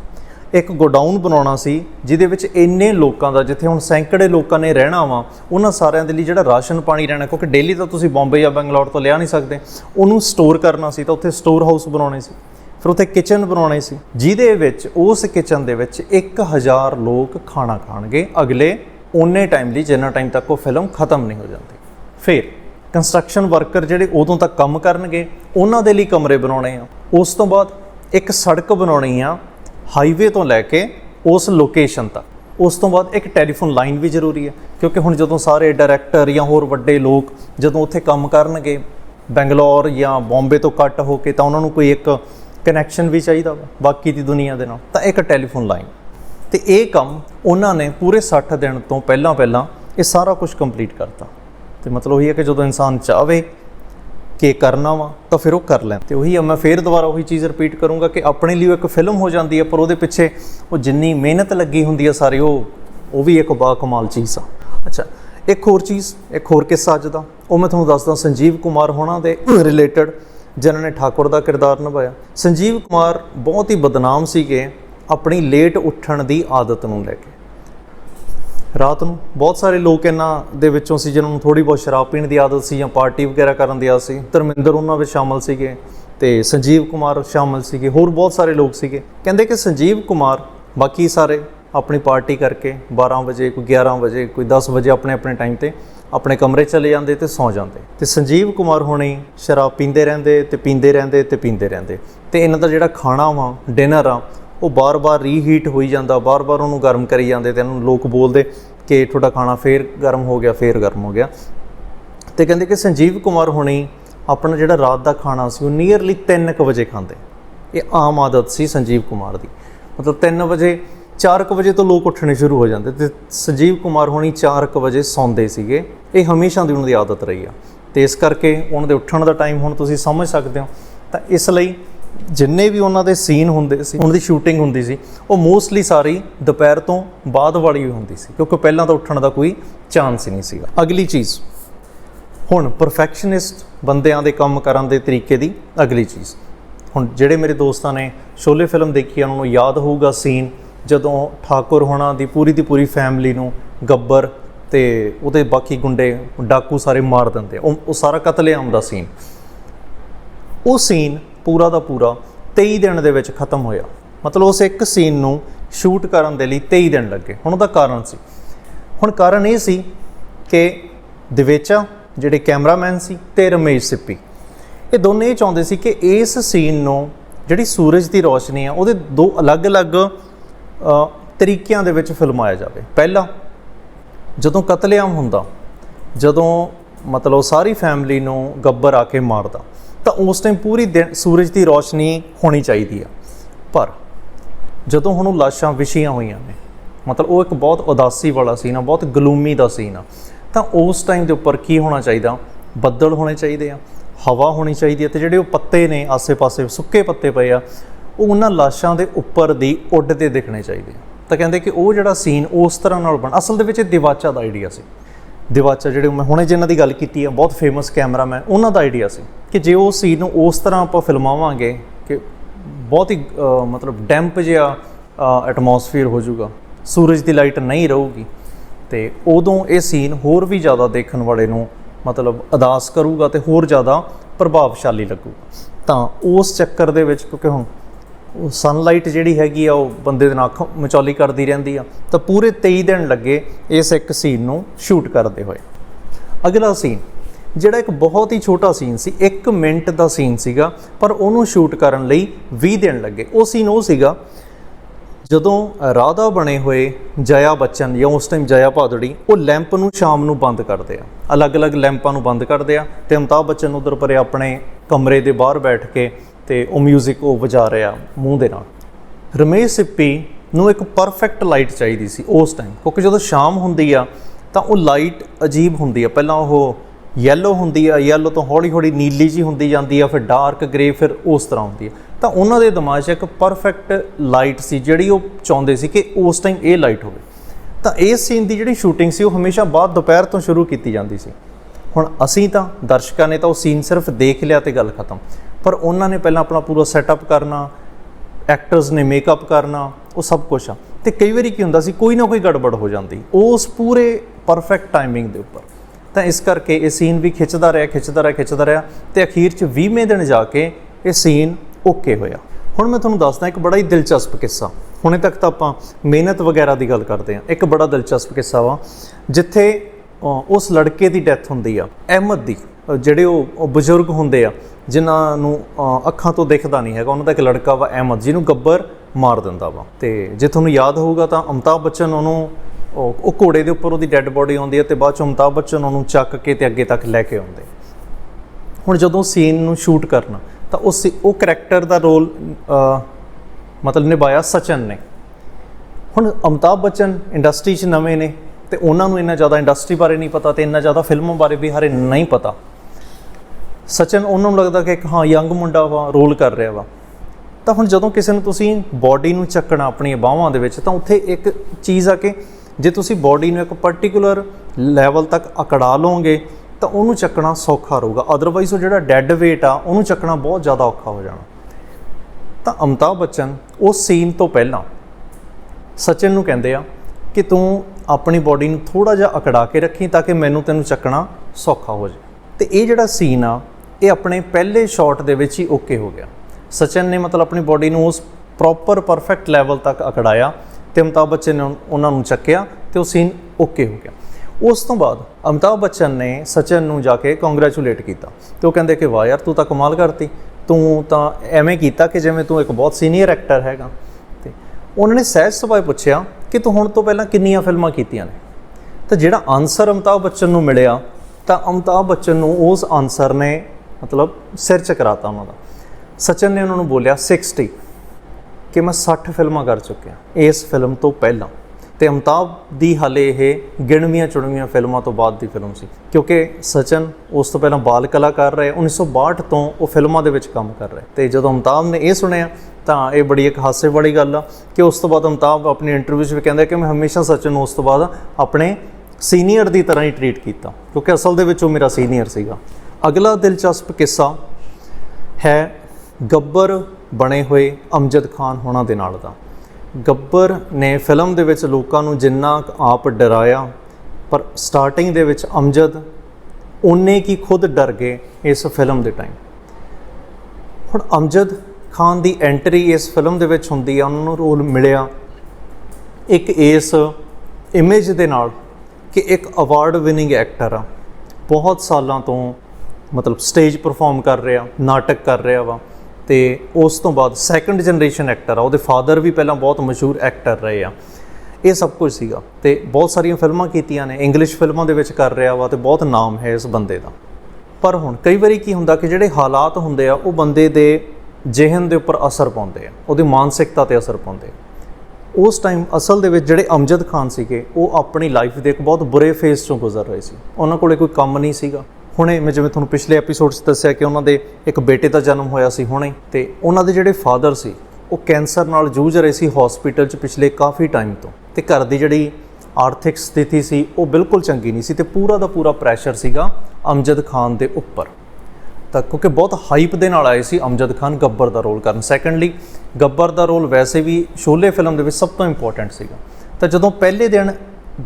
ਇੱਕ ਗੋਡਾਊਨ ਬਣਾਉਣਾ ਸੀ, ਜਿਹਦੇ ਵਿੱਚ ਇੰਨੇ ਲੋਕਾਂ ਦਾ, ਜਿੱਥੇ ਹੁਣ ਸੈਂਕੜੇ ਲੋਕਾਂ ਨੇ ਰਹਿਣਾ ਵਾ, ਉਹਨਾਂ ਸਾਰਿਆਂ ਦੇ ਲਈ ਜਿਹੜਾ ਰਾਸ਼ਨ ਪਾਣੀ ਰਹਿਣਾ, ਕਿਉਂਕਿ ਡੇਲੀ ਤਾਂ ਤੁਸੀਂ ਬੰਬੇ ਜਾਂ ਬੰਗਲੌਰ ਤੋਂ ਲਿਆ ਨਹੀਂ ਸਕਦੇ, ਉਹਨੂੰ ਸਟੋਰ ਕਰਨਾ ਸੀ, ਤਾਂ ਉੱਥੇ ਸਟੋਰ ਹਾਊਸ ਬਣਾਉਣੇ ਸੀ। ਫਿਰ ਉੱਥੇ ਕਿਚਨ ਬਣਾਉਣੇ ਸੀ, ਜਿਹਦੇ ਵਿੱਚ, ਉਸ ਕਿਚਨ ਦੇ ਵਿੱਚ 1000 ਲੋਕ ਖਾਣਾ ਖਾਣਗੇ, ਅਗਲੇ ਓਨੇ ਟਾਈਮ ਲਈ, ਜਿੰਨਾ ਟਾਈਮ ਤੱਕ ਉਹ ਫਿਲਮ ਖਤਮ ਨਹੀਂ ਹੋ ਜਾਂਦੀ। ਫਿਰ ਕੰਸਟਰਕਸ਼ਨ ਵਰਕਰ ਜਿਹੜੇ ਉਦੋਂ ਤੱਕ ਕੰਮ ਕਰਨਗੇ, ਉਹਨਾਂ ਦੇ ਲਈ ਕਮਰੇ ਬਣਾਉਣੇ ਆ। ਉਸ ਤੋਂ ਬਾਅਦ ਇੱਕ ਸੜਕ ਬਣਾਉਣੀ ਆ ਹਾਈਵੇ ਤੋਂ ਲੈ ਕੇ ਉਸ ਲੋਕੇਸ਼ਨ ਤੱਕ। ਉਸ ਤੋਂ ਬਾਅਦ ਇੱਕ ਟੈਲੀਫੋਨ ਲਾਈਨ ਵੀ ਜ਼ਰੂਰੀ ਹੈ ਕਿਉਂਕਿ ਹੁਣ ਜਦੋਂ ਸਾਰੇ ਡਾਇਰੈਕਟਰ ਜਾਂ ਹੋਰ ਵੱਡੇ ਲੋਕ ਜਦੋਂ ਉੱਥੇ ਕੰਮ ਕਰਨਗੇ, ਬੈਂਗਲੌਰ ਜਾਂ ਬੰਬੇ ਤੋਂ ਕੱਟ ਹੋ ਕੇ ਤਾਂ ਉਹਨਾਂ ਨੂੰ ਕੋਈ ਇੱਕ ਕਨੈਕਸ਼ਨ ਵੀ ਚਾਹੀਦਾ ਵਾ, ਬਾਕੀ ਦੀ ਦੁਨੀਆ ਦੇ ਨਾਲ। ਤਾਂ ਇੱਕ ਟੈਲੀਫੋਨ ਲਾਈਨ। ਤੇ ਇਹ ਕੰਮ ਉਹਨਾਂ ਨੇ ਪੂਰੇ 60 ਦਿਨ ਤੋਂ ਪਹਿਲਾਂ ਪਹਿਲਾਂ ਇਹ ਸਾਰਾ ਕੁਝ ਕੰਪਲੀਟ ਕਰਤਾ। ਤੇ ਮਤਲਬ ਉਹੀ ਹੈ ਕਿ ਜਦੋਂ ਇਨਸਾਨ ਚਾਹਵੇ ਕਿ ਕਰਨਾ ਵਾ, ਤਾਂ ਫਿਰ ਉਹ ਕਰ ਲੈਂਦਾ ਤੇ ਉਹੀ ਆ, ਮੈਂ ਫੇਰ ਦੁਬਾਰਾ ਉਹੀ ਚੀਜ਼ ਰਿਪੀਟ ਕਰੂੰਗਾ ਕਿ ਆਪਣੇ ਲਈ ਉਹ ਇੱਕ ਫਿਲਮ ਹੋ ਜਾਂਦੀ ਹੈ, ਪਰ ਉਹਦੇ ਪਿੱਛੇ ਉਹ ਜਿੰਨੀ ਮਿਹਨਤ ਲੱਗੀ ਹੁੰਦੀ ਹੈ ਸਾਰੀ ਉਹ ਉਹ ਵੀ ਇੱਕ ਬਾ ਕਮਾਲ ਚੀਜ਼ ਆ। ਅੱਛਾ, ਇੱਕ ਹੋਰ ਚੀਜ਼, ਇੱਕ ਹੋਰ ਕਿੱਸਾ ਅੱਜ ਦਾ। ਉਹ ਮੈਂ ਤੁਹਾਨੂੰ ਦੱਸਦਾ, ਸੰਜੀਵ ਕੁਮਾਰ ਹੋਣਾ ਦੇ ਰਿਲੇਟਡ ਜਿਨ੍ਹਾਂ ਨੇ ਠਾਕੁਰ ਦਾ ਕਿਰਦਾਰ ਨਿਭਾਇਆ। ਸੰਜੀਵ ਕੁਮਾਰ ਬਹੁਤ ਹੀ ਬਦਨਾਮ ਸੀਗੇ ਆਪਣੀ ਲੇਟ ਉੱਠਣ ਦੀ ਆਦਤ ਨੂੰ ਲੈ ਕੇ। ਰਾਤ ਨੂੰ ਬਹੁਤ ਸਾਰੇ ਲੋਕ ਇਹਨਾਂ ਦੇ ਵਿੱਚੋਂ ਸੀ ਜਿਨ੍ਹਾਂ ਨੂੰ ਥੋੜੀ ਬਹੁਤ ਸ਼ਰਾਬ ਪੀਣ ਦੀ ਆਦਤ ਸੀ ਜਾਂ ਪਾਰਟੀ ਵਗੈਰਾ ਕਰਨ ਦੀ ਆਦਤ ਸੀ। ਧਰਮਿੰਦਰ ਉਹਨਾਂ ਵਿੱਚ ਸ਼ਾਮਲ ਸੀਗੇ ਤੇ ਸੰਜੀਵ ਕੁਮਾਰ ਸ਼ਾਮਲ ਸੀਗੇ, ਹੋਰ ਬਹੁਤ ਸਾਰੇ ਲੋਕ ਸੀਗੇ। ਕਹਿੰਦੇ ਕਿ ਸੰਜੀਵ ਕੁਮਾਰ ਬਾਕੀ ਸਾਰੇ ਆਪਣੀ ਪਾਰਟੀ ਕਰਕੇ 12 ਵਜੇ, ਕੋਈ 11 ਵਜੇ, ਕੋਈ 10 ਵਜੇ ਆਪਣੇ ਆਪਣੇ ਟਾਈਮ ਤੇ ਆਪਣੇ ਕਮਰੇ ਚਲੇ ਜਾਂਦੇ ਤੇ ਸੌਂ ਜਾਂਦੇ। ਤੇ ਸੰਜੀਵ ਕੁਮਾਰ ਹੁਣੇ ਸ਼ਰਾਬ ਪੀਂਦੇ ਰਹਿੰਦੇ ਤੇ ਪੀਂਦੇ ਰਹਿੰਦੇ ਤੇ ਪੀਂਦੇ ਰਹਿੰਦੇ। ਤੇ ਇਹਨਾਂ ਦਾ ਜਿਹੜਾ ਖਾਣਾ ਵਾ ਡਿਨਰ ਆ ਉਹ ਬਾਰ-ਬਾਰ ਰੀਹੀਟ ਹੋਈ ਜਾਂਦਾ, ਬਾਰ-ਬਾਰ ਉਹਨੂੰ ਗਰਮ ਕਰੀ ਜਾਂਦੇ ਤੇ ਇਹਨੂੰ ਲੋਕ ਬੋਲਦੇ ਕਿ ਤੁਹਾਡਾ ਖਾਣਾ ਫੇਰ ਗਰਮ ਹੋ ਗਿਆ, ਫੇਰ ਗਰਮ ਹੋ ਗਿਆ। ਤੇ ਕਹਿੰਦੇ ਕਿ ਸੰਜੀਵ ਕੁਮਾਰ ਹੋਣੀ ਆਪਣਾ ਜਿਹੜਾ ਰਾਤ ਦਾ ਖਾਣਾ ਸੀ, ਉਹ ਨੀਅਰਲੀ 3:00 ਵਜੇ ਖਾਂਦੇ। ਇਹ ਆਮ ਆਦਤ ਸੀ ਸੰਜੀਵ ਕੁਮਾਰ ਦੀ। ਮਤਲਬ 3 ਵਜੇ 4:00 ਵਜੇ ਤੋਂ ਲੋਕ ਉੱਠਣੇ ਸ਼ੁਰੂ ਹੋ ਜਾਂਦੇ ਤੇ ਸੰਜੀਵ ਕੁਮਾਰ ਹੋਣੀ 4:00 ਵਜੇ ਸੌਂਦੇ ਸੀਗੇ। ਇਹ ਹਮੇਸ਼ਾ ਦੀ ਉਹਨਾਂ ਦੀ ਆਦਤ ਰਹੀ ਆ। ਤੇ ਇਸ ਕਰਕੇ ਉਹਨਾਂ ਦੇ ਉੱਠਣ ਦਾ ਟਾਈਮ ਹੁਣ ਤੁਸੀਂ ਸਮਝ ਸਕਦੇ ਹੋ। ਤਾਂ ਇਸ ਲਈ ਜਿੰਨੇ ਵੀ ਉਹਨਾਂ ਦੇ ਸੀਨ ਹੁੰਦੇ ਸੀ, ਉਹਨਾਂ ਦੀ ਸ਼ੂਟਿੰਗ ਹੁੰਦੀ ਸੀ, ਉਹ ਮੋਸਟਲੀ ਸਾਰੀ ਦੁਪਹਿਰ ਤੋਂ ਬਾਅਦ ਵਾਲੀ ਹੁੰਦੀ ਸੀ, ਕਿਉਂਕਿ ਪਹਿਲਾਂ ਤਾਂ ਉੱਠਣ ਦਾ ਕੋਈ ਚਾਂਸ ਹੀ ਨਹੀਂ ਸੀਗਾ। ਅਗਲੀ ਚੀਜ਼, ਹੁਣ ਪਰਫੈਕਸ਼ਨਿਸਟ ਬੰਦਿਆਂ ਦੇ ਕੰਮ ਕਰਨ ਦੇ ਤਰੀਕੇ ਦੀ ਅਗਲੀ ਚੀਜ਼। ਹੁਣ ਜਿਹੜੇ ਮੇਰੇ ਦੋਸਤਾਂ ਨੇ ਸ਼ੋਲੇ ਫਿਲਮ ਦੇਖੀ ਆ, ਉਹਨਾਂ ਨੂੰ ਯਾਦ ਹੋਊਗਾ ਸੀਨ ਜਦੋਂ ਠਾਕੁਰ ਹੋਣਾ ਦੀ ਪੂਰੀ ਦੀ ਪੂਰੀ ਫੈਮਿਲੀ ਨੂੰ ਗੱਬਰ ਤੇ ਉਹਦੇ ਬਾਕੀ ਗੁੰਡੇ ਡਾਕੂ ਸਾਰੇ ਮਾਰ ਦਿੰਦੇ ਉਹ ਸਾਰਾ ਕਤਲੇਆਮ ਦਾ ਸੀਨ ਉਹ ਸੀਨ ਪੂਰਾ ਦਾ ਪੂਰਾ 23 ਦਿਨ ਦੇ ਵਿੱਚ ਖਤਮ ਹੋਇਆ। ਮਤਲਬ ਉਸ ਇੱਕ ਸੀਨ ਨੂੰ ਸ਼ੂਟ ਕਰਨ ਦੇ ਲਈ 23 ਦਿਨ ਲੱਗੇ। ਹੁਣ ਉਹਦਾ ਕਾਰਨ ਸੀ। ਹੁਣ ਕਾਰਨ ਇਹ ਸੀ ਕਿ ਦਿਵੇਚਾ, ਜਿਹੜੇ ਕੈਮਰਾਮੈਨ ਸੀ ਤੇ ਰਮੇਸ਼ ਸਿੱਪੀ, ਇਹ ਦੋਨੇ ਇਹ ਚਾਹੁੰਦੇ ਸੀ ਕਿ ਇਸ ਸੀਨ ਨੂੰ ਜਿਹੜੀ ਸੂਰਜ ਦੀ ਰੋਸ਼ਨੀ ਆ, ਉਹਦੇ ਦੋ ਅਲੱਗ-ਅਲੱਗ ਤਰੀਕਿਆਂ ਦੇ ਵਿੱਚ ਫਿਲਮਾਇਆ ਜਾਵੇ। ਪਹਿਲਾ ਜਦੋਂ ਕਤਲੇਆਮ ਹੁੰਦਾ, ਜਦੋਂ ਮਤਲਬ ਸਾਰੀ ਫੈਮਿਲੀ ਨੂੰ ਗੱਬਰ ਆ ਕੇ ਮਾਰਦਾ ਤਾਂ ਉਸ ਟਾਈਮ ਪੂਰੀ ਦਿਨ ਸੂਰਜ ਦੀ ਰੋਸ਼ਨੀ ਹੋਣੀ ਚਾਹੀਦੀ ਆ। ਪਰ ਜਦੋਂ ਹੁਣ ਉਹ ਲਾਸ਼ਾਂ ਵਿਛੀਆਂ ਹੋਈਆਂ ਨੇ, ਮਤਲਬ ਉਹ ਇੱਕ ਬਹੁਤ ਉਦਾਸੀ ਵਾਲਾ ਸੀਨ ਆ, ਬਹੁਤ ਗਲੂਮੀ ਦਾ ਸੀਨ ਆ, ਤਾਂ ਉਸ ਟਾਈਮ ਦੇ ਉੱਪਰ ਕੀ ਹੋਣਾ ਚਾਹੀਦਾ? ਬੱਦਲ ਹੋਣੇ ਚਾਹੀਦੇ ਆ, ਹਵਾ ਹੋਣੀ ਚਾਹੀਦੀ ਹੈ ਤੇ ਜਿਹੜੇ ਉਹ ਪੱਤੇ ਨੇ ਆਸੇ-ਪਾਸੇ ਸੁੱਕੇ ਪੱਤੇ ਪਏ ਆ, ਉਹ ਉਹਨਾਂ ਲਾਸ਼ਾਂ ਦੇ ਉੱਪਰ ਦੀ ਉੱਡਦੇ ਦਿਖਣੇ ਚਾਹੀਦੇ ਆ। ਤਾਂ ਕਹਿੰਦੇ ਕਿ ਉਹ ਜਿਹੜਾ ਸੀਨ ਉਸ ਤਰ੍ਹਾਂ ਨਾਲ ਬਣ, ਅਸਲ ਦੇ ਵਿੱਚ ਇਹ ਦਿਵਾਚਾ ਦਾ ਆਈਡੀਆ ਸੀ। ਦਿਵਾਚਾ ਜਿਹੜੇ ਮੈਂ ਹੁਣੇ ਜਿਨ੍ਹਾਂ ਦੀ ਗੱਲ ਕੀਤੀ ਆ, ਬਹੁਤ ਫੇਮਸ ਕੈਮਰਾਮੈਨ ਉਹਨਾਂ ਦਾ ਆਈਡੀਆ ਸੀ ਕਿ ਜੇ ਉਹ ਸੀਨ ਨੂੰ ਉਸ ਤਰ੍ਹਾਂ ਆਪਾਂ ਫਿਲਮਾਵਾਂਗੇ ਕਿ ਬਹੁਤ ਹੀ ਮਤਲਬ ਡੈਂਪ ਜਿਹਾ ਐਟਮੋਸਫੀਅਰ ਹੋ ਜਾਊਗਾ, ਸੂਰਜ ਦੀ ਲਾਈਟ ਨਹੀਂ ਰਹੂਗੀ, ਤੇ ਉਦੋਂ ਇਹ ਸੀਨ ਹੋਰ ਵੀ ਜ਼ਿਆਦਾ ਦੇਖਣ ਵਾਲੇ ਨੂੰ ਮਤਲਬ ਅਦਾਸ ਕਰੂਗਾ ਤੇ ਹੋਰ ਜ਼ਿਆਦਾ ਪ੍ਰਭਾਵਸ਼ਾਲੀ ਲੱਗੂਗਾ। ਤਾਂ ਉਸ ਚੱਕਰ ਦੇ ਵਿੱਚ, ਕਿਉਂਕਿ ਹੁਣ ਉਹ ਸਨਲਾਈਟ ਜਿਹੜੀ ਹੈਗੀ ਆ ਉਹ ਬੰਦੇ ਦੇ ਨਾਲ ਅੱਖ ਮਚੌਲੀ ਕਰਦੀ ਰਹਿੰਦੀ ਆ। ਤਾਂ ਪੂਰੇ 23 ਦਿਨ ਲੱਗੇ ਇਸ ਇੱਕ ਸੀਨ ਨੂੰ ਸ਼ੂਟ ਕਰਦੇ ਹੋਏ। ਅਗਲਾ ਸੀਨ ਜਿਹੜਾ ਇੱਕ ਬਹੁਤ ਹੀ ਛੋਟਾ ਸੀਨ ਸੀ 1 ਮਿੰਟ ਦਾ ਸੀਨ ਸੀਗਾ, ਪਰ ਉਹਨੂੰ ਸ਼ੂਟ ਕਰਨ ਲਈ 20 ਦਿਨ ਲੱਗੇ। ਉਹ ਸੀਨ ਉਹ ਸੀਗਾ, ਜਦੋਂ ਰਾਧਾ ਬਣੇ ਹੋਏ ਜਇਆ ਬੱਚਨ ਜਾਂ ਉਸ ਟਾਈਮ ਜਇਆ ਭਾਦੜੀ, ਉਹ ਲੈਂਪ ਨੂੰ ਸ਼ਾਮ ਨੂੰ ਬੰਦ ਕਰਦੇ ਆ। ਅਲੱਗ-ਅਲੱਗ ਲੈਂਪਾਂ ਨੂੰ ਬੰਦ ਕਰਦੇ ਆ ਤੇ ਅਮਤਾਬ ਬੱਚਨ ਉਧਰ ਪਰੇ ਆਪਣੇ ਕਮਰੇ ਦੇ ਬਾਹਰ ਬੈਠ ਕੇ ਤੇ ਉਹ 뮤직 ਉਹ ਵਜਾ ਰਿਹਾ ਮੂੰਹ ਦੇ ਨਾਲ। ਰਮੇਸ਼ ਸਿੱਪੀ ਨੂੰ ਇੱਕ ਪਰਫੈਕਟ ਲਾਈਟ ਚਾਹੀਦੀ ਸੀ ਉਸ ਟਾਈਮ ਕਿਉਂਕਿ ਜਦੋਂ ਸ਼ਾਮ ਹੁੰਦੀ ਆ ਤਾਂ ਉਹ ਲਾਈਟ ਅਜੀਬ ਹੁੰਦੀ ਆ। ਪਹਿਲਾਂ ਉਹ ਯੈਲੋ ਹੁੰਦੀ ਆ ਯੈਲੋ ਤੋਂ ਹੌਲੀ-ਹੌਲੀ ਨੀਲੀ ਜੀ ਹੁੰਦੀ ਜਾਂਦੀ ਆ, ਫਿਰ ਡਾਰਕ ਗ੍ਰੇ ਫਿਰ ਉਸ ਤਰ੍ਹਾਂ ਹੁੰਦੀ ਆ। ਤਾਂ ਉਹਨਾਂ ਦੇ ਦਿਮਾਗ 'ਚ ਇੱਕ ਪਰਫੈਕਟ ਲਾਈਟ ਸੀ ਜਿਹੜੀ ਉਹ ਚਾਹੁੰਦੇ ਸੀ ਕਿ ਉਸ ਟਾਈਮ ਇਹ ਲਾਈਟ ਹੋਵੇ। ਤਾਂ ਇਸ ਸੀਨ ਦੀ ਜਿਹੜੀ ਸ਼ੂਟਿੰਗ ਸੀ ਉਹ ਹਮੇਸ਼ਾ ਬਾਅਦ ਦੁਪਹਿਰ ਤੋਂ ਸ਼ੁਰੂ ਕੀਤੀ ਜਾਂਦੀ ਸੀ। ਹੁਣ ਅਸੀਂ ਤਾਂ ਦਰਸ਼ਕਾਂ ਨੇ ਤਾਂ ਉਹ ਸੀਨ ਸਿਰਫ ਦੇਖ ਲਿਆ ਤੇ ਗੱਲ ਖਤਮ। ਪਰ ਉਹਨਾਂ ਨੇ ਪਹਿਲਾਂ ਆਪਣਾ ਪੂਰਾ ਸੈਟਅਪ ਕਰਨਾ ਐਕਟਰਸ ਨੇ ਮੇਕਅਪ ਕਰਨਾ, ਉਹ ਸਭ ਕੁਝ ਆ। ਤੇ ਕਈ ਵਾਰੀ ਕੀ ਹੁੰਦਾ ਸੀ, ਕੋਈ ਨਾ ਕੋਈ ਗੜਬੜ ਹੋ ਜਾਂਦੀ। ਉਸ ਪੂਰੇ ਪਰਫੈਕਟ ਟਾਈਮਿੰਗ ਦੇ ਉੱਪਰ। ਤਾਂ ਇਸ ਕਰਕੇ ਇਹ ਸੀਨ ਵੀ ਖਿੱਚਦਾ ਰਿਹਾ ਖਿੱਚਦਾ ਰਿਹਾ ਖਿੱਚਦਾ ਰਿਹਾ ਤੇ ਅਖੀਰ 'ਚ 20ਵੇਂ ਦਿਨ ਜਾ ਕੇ ਇਹ ਸੀਨ ਓਕੇ ਹੋਇਆ। ਹੁਣ ਮੈਂ ਤੁਹਾਨੂੰ ਦੱਸਦਾ ਇੱਕ ਬੜਾ ਹੀ ਦਿਲਚਸਪ ਕਿੱਸਾ। ਹੁਣੇ ਤੱਕ ਤਾਂ ਆਪਾਂ ਮਿਹਨਤ ਵਗੈਰਾ ਦੀ ਗੱਲ ਕਰਦੇ ਹਾਂ। ਇੱਕ ਬੜਾ ਦਿਲਚਸਪ ਕਿੱਸਾ ਵਾ, ਜਿੱਥੇ ਉਸ ਲੜਕੇ ਦੀ ਡੈਥ ਹੁੰਦੀ ਆ, ਅਹਿਮਦ ਦੀ ਜਿਹੜੇ ਉਹ ਬਜ਼ੁਰਗ ਹੁੰਦੇ ਆ, ਜਿਨ੍ਹਾਂ ਨੂੰ ਅੱਖਾਂ ਤੋਂ ਦਿਖਦਾ ਨਹੀਂ ਹੈਗਾ, ਉਹਨਾਂ ਦਾ ਇੱਕ ਲੜਕਾ ਵਾ ਅਹਿਮਦ, ਜਿਹਨੂੰ ਗੱਬਰ ਮਾਰ ਦਿੰਦਾ ਵਾ। ਤੇ ਜੇ ਤੁਹਾਨੂੰ ਯਾਦ ਹੋਊਗਾ ਤਾਂ ਅਮਤਾਬ ਬੱਚਨ ਉਹਨੂੰ, ਉਹ ਘੋੜੇ ਦੇ ਉੱਪਰ ਉਹਦੀ ਡੈੱਡ ਬੋਡੀ ਆਉਂਦੀ ਹੈ ਤੇ ਬਾਅਦ ਚ ਅਮਤਾਬ ਬੱਚਨ ਉਹਨੂੰ ਚੱਕ ਕੇ ਤੇ ਅੱਗੇ ਤੱਕ ਲੈ ਕੇ ਆਉਂਦੇ। ਹੁਣ ਜਦੋਂ ਸੀਨ ਨੂੰ ਸ਼ੂਟ ਕਰਨਾ, ਤਾਂ ਉਸ ਸੀ- ਉਹ ਕੈਰੈਕਟਰ ਦਾ ਰੋਲ ਮਤਲਬ ਨਿਭਾਇਆ ਸਚਨ ਨੇ। ਹੁਣ ਅਮਤਾਬ ਬੱਚਨ ਇੰਡਸਟਰੀ 'ਚ ਨਵੇਂ ਨੇ ਤੇ ਉਹਨਾਂ ਨੂੰ ਇੰਨਾ ਜ਼ਿਆਦਾ ਇੰਡਸਟਰੀ ਬਾਰੇ ਨਹੀਂ ਪਤਾ ਤੇ ਇੰਨਾ ਜ਼ਿਆਦਾ ਫਿਲਮਾਂ ਬਾਰੇ ਵੀ ਹਰੇ ਨਹੀਂ ਪਤਾ। ਸਚਨ, ਉਹਨਾਂ ਨੂੰ ਲੱਗਦਾ ਕਿ ਇੱਕ, ਹਾਂ, ਯੰਗ ਮੁੰਡਾ ਵਾ, ਰੋਲ ਕਰ ਰਿਹਾ ਵਾ। ਤਾਂ ਹੁਣ ਜਦੋਂ ਕਿਸੇ ਨੂੰ ਤੁਸੀਂ ਬਾਡੀ ਨੂੰ ਚੱਕਣਾ ਆਪਣੀਆਂ ਬਾਹਾਂ ਦੇ ਵਿੱਚ, ਤਾਂ ਉੱਥੇ ਇੱਕ ਚੀਜ਼ ਆ ਕਿ ਜੇ ਤੁਸੀਂ ਬਾਡੀ ਨੂੰ ਇੱਕ ਪਾਰਟਿਕੂਲਰ ਲੈਵਲ ਤੱਕ ਅਕੜਾ ਲਓਗੇ, ਤਾਂ ਉਹਨੂੰ ਚੱਕਣਾ ਸੌਖਾ ਰਹੂਗਾ। ਅਦਰਵਾਈਜ਼ ਉਹ ਜਿਹੜਾ ਡੈੱਡ weight ਆ, ਉਹਨੂੰ ਚੱਕਣਾ ਬਹੁਤ ਜ਼ਿਆਦਾ ਔਖਾ ਹੋ ਜਾਣਾ। ਤਾਂ ਅਮਤਾਬ ਬੱਚਨ, ਉਸ ਸੀਨ ਤੋਂ ਪਹਿਲਾਂ ਸਚਿਨ ਨੂੰ ਕਹਿੰਦੇ ਆ ਕਿ ਤੂੰ ਆਪਣੀ ਬਾਡੀ ਨੂੰ ਥੋੜਾ ਜਿਹਾ ਅਕੜਾ ਕੇ ਰੱਖੀ ਤਾਂ ਕਿ ਮੈਨੂੰ ਤੈਨੂੰ ਚੱਕਣਾ ਸੌਖਾ ਹੋ ਜਾਵੇ ਤੇ ਇਹ ਜਿਹੜਾ ਸੀਨ ਆ, ਇਹ ਆਪਣੇ ਪਹਿਲੇ ਸ਼ਾਟ ਦੇ ਵਿੱਚ ਹੀ ਓਕੇ ਹੋ ਗਿਆ। ਸਚਿਨ ਨੇ ਮਤਲਬ ਆਪਣੀ ਬਾਡੀ ਨੂੰ ਉਸ ਪ੍ਰੋਪਰ ਪਰਫੈਕਟ ਲੈਵਲ ਤੱਕ ਅਕੜਾਇਆ ਤੇ ਅਮਿਤਾਭ ਬੱਚਨ ਨੇ ਉਹਨਾਂ ਨੂੰ ਚੱਕਿਆ ਤੇ ਉਹ ਸੀਨ ਓਕੇ ਹੋ ਗਿਆ। ਉਸ ਤੋਂ ਬਾਅਦ ਅਮਿਤਾਭ ਬੱਚਨ ਨੇ ਸਚਨ ਨੂੰ ਜਾ ਕੇ ਕੰਗ੍ਰੈਚੁਲੇਟ ਕੀਤਾ ਤੇ ਉਹ ਕਹਿੰਦੇ ਕਿ ਵਾਹ ਯਾਰ ਤੂੰ ਤਾਂ ਕਮਾਲ ਕਰਤੀ, ਤੂੰ ਤਾਂ ਐਵੇਂ ਕੀਤਾ ਕਿ ਜਿਵੇਂ ਤੂੰ ਇੱਕ ਬਹੁਤ ਸੀਨੀਅਰ ਐਕਟਰ ਹੈਗਾ। ਉਹਨਾਂ ਨੇ ਸਹਿਜ ਸੁਭਾਅ ਪੁੱਛਿਆ ਕਿ ਤੂੰ ਹੁਣ ਤੋਂ ਪਹਿਲਾਂ ਕਿੰਨੀਆਂ ਫਿਲਮਾਂ ਕੀਤੀਆਂ ਨੇ? ਤਾਂ ਜਿਹੜਾ ਆਨਸਰ ਅਮਿਤਾਭ ਬੱਚਨ ਨੂੰ ਮਿਲਿਆ, ਤਾਂ ਅਮਿਤਾਭ ਬੱਚਨ ਨੂੰ ਉਸ ਆਨਸਰ ਨੇ ਮਤਲਬ ਸਿਰ ਚਕਰਾਤਾ ਉਹਨਾਂ ਦਾ। ਸਚਨ ਨੇ ਉਹਨਾਂ ਨੂੰ ਬੋਲਿਆ 60 ਕਿ ਮੈਂ 60 ਫਿਲਮਾਂ ਕਰ ਚੁੱਕਿਆ, ਇਸ ਫਿਲਮ ਤੋਂ ਪਹਿਲਾਂ। ਤੇ ਅਮਿਤਾਭ ਦੀ ਹਲੇ ਇਹ ਗਿਣਵੀਆਂ ਚੁਣਵੀਆਂ ਫਿਲਮਾਂ ਤੋਂ ਬਾਅਦ ਦੀ ਫਿਲਮ ਸੀ, ਕਿਉਂਕਿ ਸਚਨ ਉਸ ਤੋਂ ਪਹਿਲਾਂ ਬਾਲ ਕਲਾਕਾਰ ਰਹੇ 1962 ਤੋਂ ਉਹ ਫਿਲਮਾਂ ਦੇ ਵਿੱਚ ਕੰਮ ਕਰ ਰਹੇ। ਤੇ ਜਦੋਂ ਅਮਿਤਾਭ ਨੇ ਇਹ ਸੁਣਿਆ ਤਾਂ ਇਹ ਬੜੀ ਇੱਕ ਹਾਸੇ ਵਾਲੀ ਗੱਲ ਆ ਕਿ ਉਸ ਤੋਂ ਬਾਅਦ ਅਮਿਤਾਭ ਆਪਣੀ ਇੰਟਰਵਿਊ 'ਚ ਵੀ ਕਹਿੰਦਾ ਕਿ ਮੈਂ ਹਮੇਸ਼ਾ ਸਚਨ ਨੂੰ ਉਸ ਤੋਂ ਬਾਅਦ ਆਪਣੇ ਸੀਨੀਅਰ ਦੀ ਤਰ੍ਹਾਂ ਹੀ ਟਰੀਟ ਕੀਤਾ, ਕਿਉਂਕਿ ਅਸਲ ਦੇ ਵਿੱਚ ਉਹ ਮੇਰਾ ਸੀਨੀਅਰ ਸੀਗਾ। ਅਗਲਾ ਦਿਲਚਸਪ ਕਿੱਸਾ ਹੈ ਗੱਬਰ ਬਣੇ ਹੋਏ ਅਮਜਦ ਖਾਨ ਹੋਣਾ ਦੇ ਨਾਲ ਦਾ। ਗੱਬਰ ਨੇ ਫਿਲਮ ਦੇ ਵਿੱਚ ਲੋਕਾਂ ਨੂੰ ਜਿੰਨਾ ਕੁ ਆਪ ਡਰਾਇਆ, ਪਰ ਸਟਾਰਟਿੰਗ ਦੇ ਵਿੱਚ ਅਮਜਦ ਉਨੇ ਕੀ ਖੁਦ ਡਰ ਗਏ ਇਸ ਫਿਲਮ ਦੇ ਟਾਈਮ ਹੁਣ ਅਮਜਦ ਖਾਨ ਦੀ ਐਂਟਰੀ ਇਸ ਫਿਲਮ ਦੇ ਵਿੱਚ ਹੁੰਦੀ ਆ, ਉਹਨਾਂ ਨੂੰ ਰੋਲ ਮਿਲਿਆ ਇੱਕ ਇਸ ਇਮੇਜ ਦੇ ਨਾਲ ਕਿ ਇੱਕ ਅਵਾਰਡ ਵਿਨਿੰਗ ਐਕਟਰ ਆ। ਬਹੁਤ ਸਾਲਾਂ ਤੋਂ ਮਤਲਬ ਸਟੇਜ ਪਰਫਾਰਮ ਕਰ ਰਿਹਾ, ਨਾਟਕ ਕਰ ਰਿਹਾ ਵਾ ਤੇ ਉਸ ਤੋਂ ਬਾਅਦ ਸੈਕੰਡ ਜਨਰੇਸ਼ਨ ਐਕਟਰ ਆ। ਉਹਦੇ ਫਾਦਰ ਵੀ ਪਹਿਲਾਂ ਬਹੁਤ ਮਸ਼ਹੂਰ ਐਕਟਰ ਰਹੇ ਆ। ਇਹ ਸਭ ਕੁਝ ਸੀਗਾ ਤੇ ਬਹੁਤ ਸਾਰੀਆਂ ਫਿਲਮਾਂ ਕੀਤੀਆਂ ਨੇ ਇੰਗਲਿਸ਼ ਫਿਲਮਾਂ ਦੇ ਵਿੱਚ ਕਰ ਰਿਹਾ ਵਾ ਤੇ ਬਹੁਤ ਨਾਮ ਹੈ ਇਸ ਬੰਦੇ ਦਾ। ਪਰ ਹੁਣ ਕਈ ਵਾਰੀ ਕੀ ਹੁੰਦਾ ਕਿ ਜਿਹੜੇ ਹਾਲਾਤ ਹੁੰਦੇ ਆ, ਉਹ ਬੰਦੇ ਦੇ ਜਿਹਨ ਦੇ ਉੱਪਰ ਅਸਰ ਪਾਉਂਦੇ ਆ, ਉਹਦੀ ਮਾਨਸਿਕਤਾ ਤੇ ਅਸਰ ਪਾਉਂਦੇ ਉਸ ਟਾਈਮ ਅਸਲ ਦੇ ਵਿੱਚ ਜਿਹੜੇ ਅਮਜਦ ਖਾਨ ਸੀਗੇ, ਉਹ ਆਪਣੀ ਲਾਈਫ ਦੇ ਇੱਕ ਬਹੁਤ ਬੁਰੇ ਫੇਸ ਚੋਂ ਗੁਜ਼ਰ ਰਹੇ ਸੀ। ਉਹਨਾਂ ਕੋਲੇ ਕੋਈ ਕੰਮ ਨਹੀਂ ਸੀਗਾ। ਹੁਣੇ ਮੈਂ ਜਿਵੇਂ ਤੁਹਾਨੂੰ ਪਿਛਲੇ ਐਪੀਸੋਡ 'ਚ ਦੱਸਿਆ ਕਿ ਉਹਨਾਂ ਦੇ ਇੱਕ ਬੇਟੇ ਦਾ ਜਨਮ ਹੋਇਆ ਸੀ ਹੁਣੇ, ਤੇ ਉਹਨਾਂ ਦੇ ਜਿਹੜੇ ਫਾਦਰ ਸੀ, ਉਹ ਕੈਂਸਰ ਨਾਲ ਜੂਝ ਰਹੇ ਸੀ ਹਸਪੀਟਲ 'ਚ ਪਿਛਲੇ ਕਾਫੀ ਟਾਈਮ ਤੋਂ। ਤੇ ਘਰ ਦੀ ਜਿਹੜੀ ਆਰਥਿਕ ਸਥਿਤੀ ਸੀ, ਉਹ ਬਿਲਕੁਲ ਚੰਗੀ ਨਹੀਂ ਸੀ ਤੇ ਪੂਰਾ ਦਾ ਪੂਰਾ ਪ੍ਰੈਸ਼ਰ ਸੀਗਾ ਅਮਜਦ ਖਾਨ ਦੇ ਉੱਪਰ। ਤਾਂ ਕਿਉਂਕਿ ਬਹੁਤ ਹਾਈਪ ਦੇ ਨਾਲ ਆਏ ਸੀ ਅਮਜਦ ਖਾਨ ਗੱਬਰ ਦਾ ਰੋਲ ਕਰਨ। ਸੈਕੰਡਲੀ ਗੱਬਰ ਦਾ ਰੋਲ ਵੈਸੇ ਵੀ ਸ਼ੋਲੇ ਫਿਲਮ ਦੇ ਵਿੱਚ ਸਭ ਤੋਂ ਇੰਪੋਰਟੈਂਟ ਸੀਗਾ। ਤਾਂ ਜਦੋਂ ਪਹਿਲੇ ਦਿਨ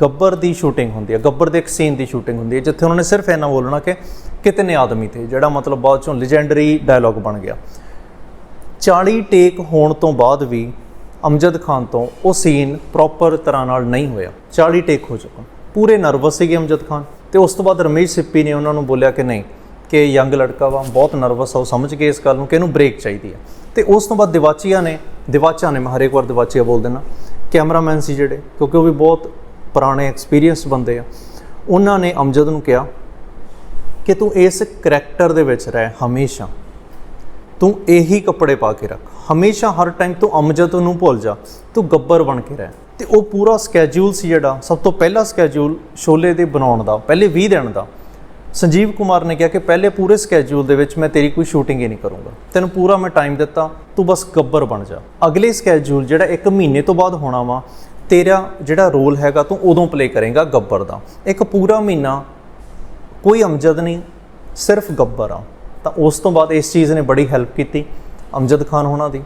ਗੱਬਰ ਦੀ ਸ਼ੂਟਿੰਗ ਹੁੰਦੀ ਹੈ, ਗੱਬਰ ਦੇ ਇੱਕ ਸੀਨ ਦੀ ਸ਼ੂਟਿੰਗ ਹੁੰਦੀ ਹੈ, ਜਿੱਥੇ ਉਹਨਾਂ ਨੇ ਸਿਰਫ ਇੰਨਾ ਬੋਲਣਾ ਕਿ ਕਿਤਨੇ ਆਦਮੀ ਥੇ ਜਿਹੜਾ ਮਤਲਬ ਬਾਅਦ ਚੋਂ ਲੈਜੈਂਡਰੀ ਡਾਇਲੌਗ ਬਣ ਗਿਆ। 40 ਟੇਕ ਹੋਣ ਤੋਂ ਬਾਅਦ ਵੀ ਅਮਜਦ ਖਾਨ ਤੋਂ ਉਹ ਸੀਨ ਪ੍ਰੋਪਰ ਤਰ੍ਹਾਂ ਨਾਲ ਨਹੀਂ ਹੋਇਆ। 40 ਟੇਕ ਹੋ ਚੁੱਕਾ। ਪੂਰੇ ਨਰਵਸ ਸੀਗੇ ਅਮਜਦ ਖਾਨ ਤੇ ਉਸ ਤੋਂ ਬਾਅਦ ਰਮੇਸ਼ ਸਿੱਪੀ ਨੇ ਉਹਨਾਂ ਨੂੰ ਬੋਲਿਆ ਕਿ ਨਹੀਂ ਕਿ ਯੰਗ ਲੜਕਾ ਵਾ, ਬਹੁਤ ਨਰਵਸ ਆ, ਉਹ ਸਮਝ ਕੇ ਇਸ ਗੱਲ ਨੂੰ ਕਿ ਇਹਨੂੰ ਬ੍ਰੇਕ ਚਾਹੀਦੀ ਹੈ ਤੇ ਉਸ ਤੋਂ ਬਾਅਦ ਦਿਵਾਚੀਆ ਨੇ ਦਿਵਾਚਾ ਨੇ ਮੈਂ ਹਰੇਕ ਵਾਰ ਦਿਵਾਚੀਆ ਬੋਲ ਦੇਣਾ ਕੈਮਰਾਮੈਨ ਸੀ ਜਿਹੜੇ, ਕਿਉਂਕਿ ਉਹ ਵੀ ਬਹੁਤ ਪੁਰਾਣੇ ਐਕਸਪੀਰੀਅੰਸ ਬੰਦੇ ਆ। ਉਹਨਾਂ ਨੇ ਅਮਜਦ ਨੂੰ ਕਿਹਾ ਕਿ ਤੂੰ ਇਸ ਕਰੈਕਟਰ ਦੇ ਵਿੱਚ ਰਹਿ ਹਮੇਸ਼ਾ। ਤੂੰ ਇਹੀ ਕੱਪੜੇ ਪਾ ਕੇ ਰੱਖ। ਹਮੇਸ਼ਾ ਹਰ ਟਾਈਮ ਤੂੰ ਅਮਜਦ ਨੂੰ ਭੁੱਲ ਜਾ। ਤੂੰ ਗੱਬਰ ਬਣ ਕੇ ਰਹਿ। ਤੇ ਉਹ ਪੂਰਾ ਸਕੇਜੂਲ ਸੀ ਜਿਹੜਾ, ਸਭ ਤੋਂ ਪਹਿਲਾ ਸਕੇਜੂਲ ਸ਼ੋਲੇ ਦੇ ਬਣਾਉਣ ਦਾ, ਪਹਿਲੇ 20 ਦਿਨ ਦਾ। ਸੰਜੀਵ ਕੁਮਾਰ ਨੇ ਕਿਹਾ ਕਿ ਪਹਿਲੇ ਪੂਰੇ ਸਕੇਜੂਲ ਦੇ ਵਿੱਚ ਮੈਂ ਤੇਰੀ ਕੋਈ ਸ਼ੂਟਿੰਗ ਹੀ ਨਹੀਂ ਕਰੂੰਗਾ। ਤੈਨੂੰ ਪੂਰਾ ਮੈਂ ਟਾਈਮ ਦਿੱਤਾ, ਤੂੰ ਬਸ ਗੱਬਰ ਬਣ ਜਾ। ਅਗਲੇ ਸਕੇਜੂਲ ਜਿਹੜਾ ਇੱਕ ਮਹੀਨੇ ਤੋਂ ਬਾਅਦ ਹੋਣਾ ਵਾ, ਤੇਰਾ ਜਿਹੜਾ ਰੋਲ ਹੈਗਾ, ਤੂੰ ਉਦੋਂ ਪਲੇ ਕਰੇਗਾ ਗੱਬਰ ਦਾ। ਇੱਕ ਪੂਰਾ ਮਹੀਨਾ ਕੋਈ ਅਮਜਦ ਨਹੀਂ, ਸਿਰਫ ਗੱਬਰ ਆ। ਤਾਂ ਉਸ ਤੋਂ ਬਾਅਦ ਇਸ ਚੀਜ਼ ਨੇ ਬੜੀ ਹੈਲਪ ਕੀਤੀ, ਅਮਜਦ ਖਾਨ ਹੋਣਾ ਦੀ।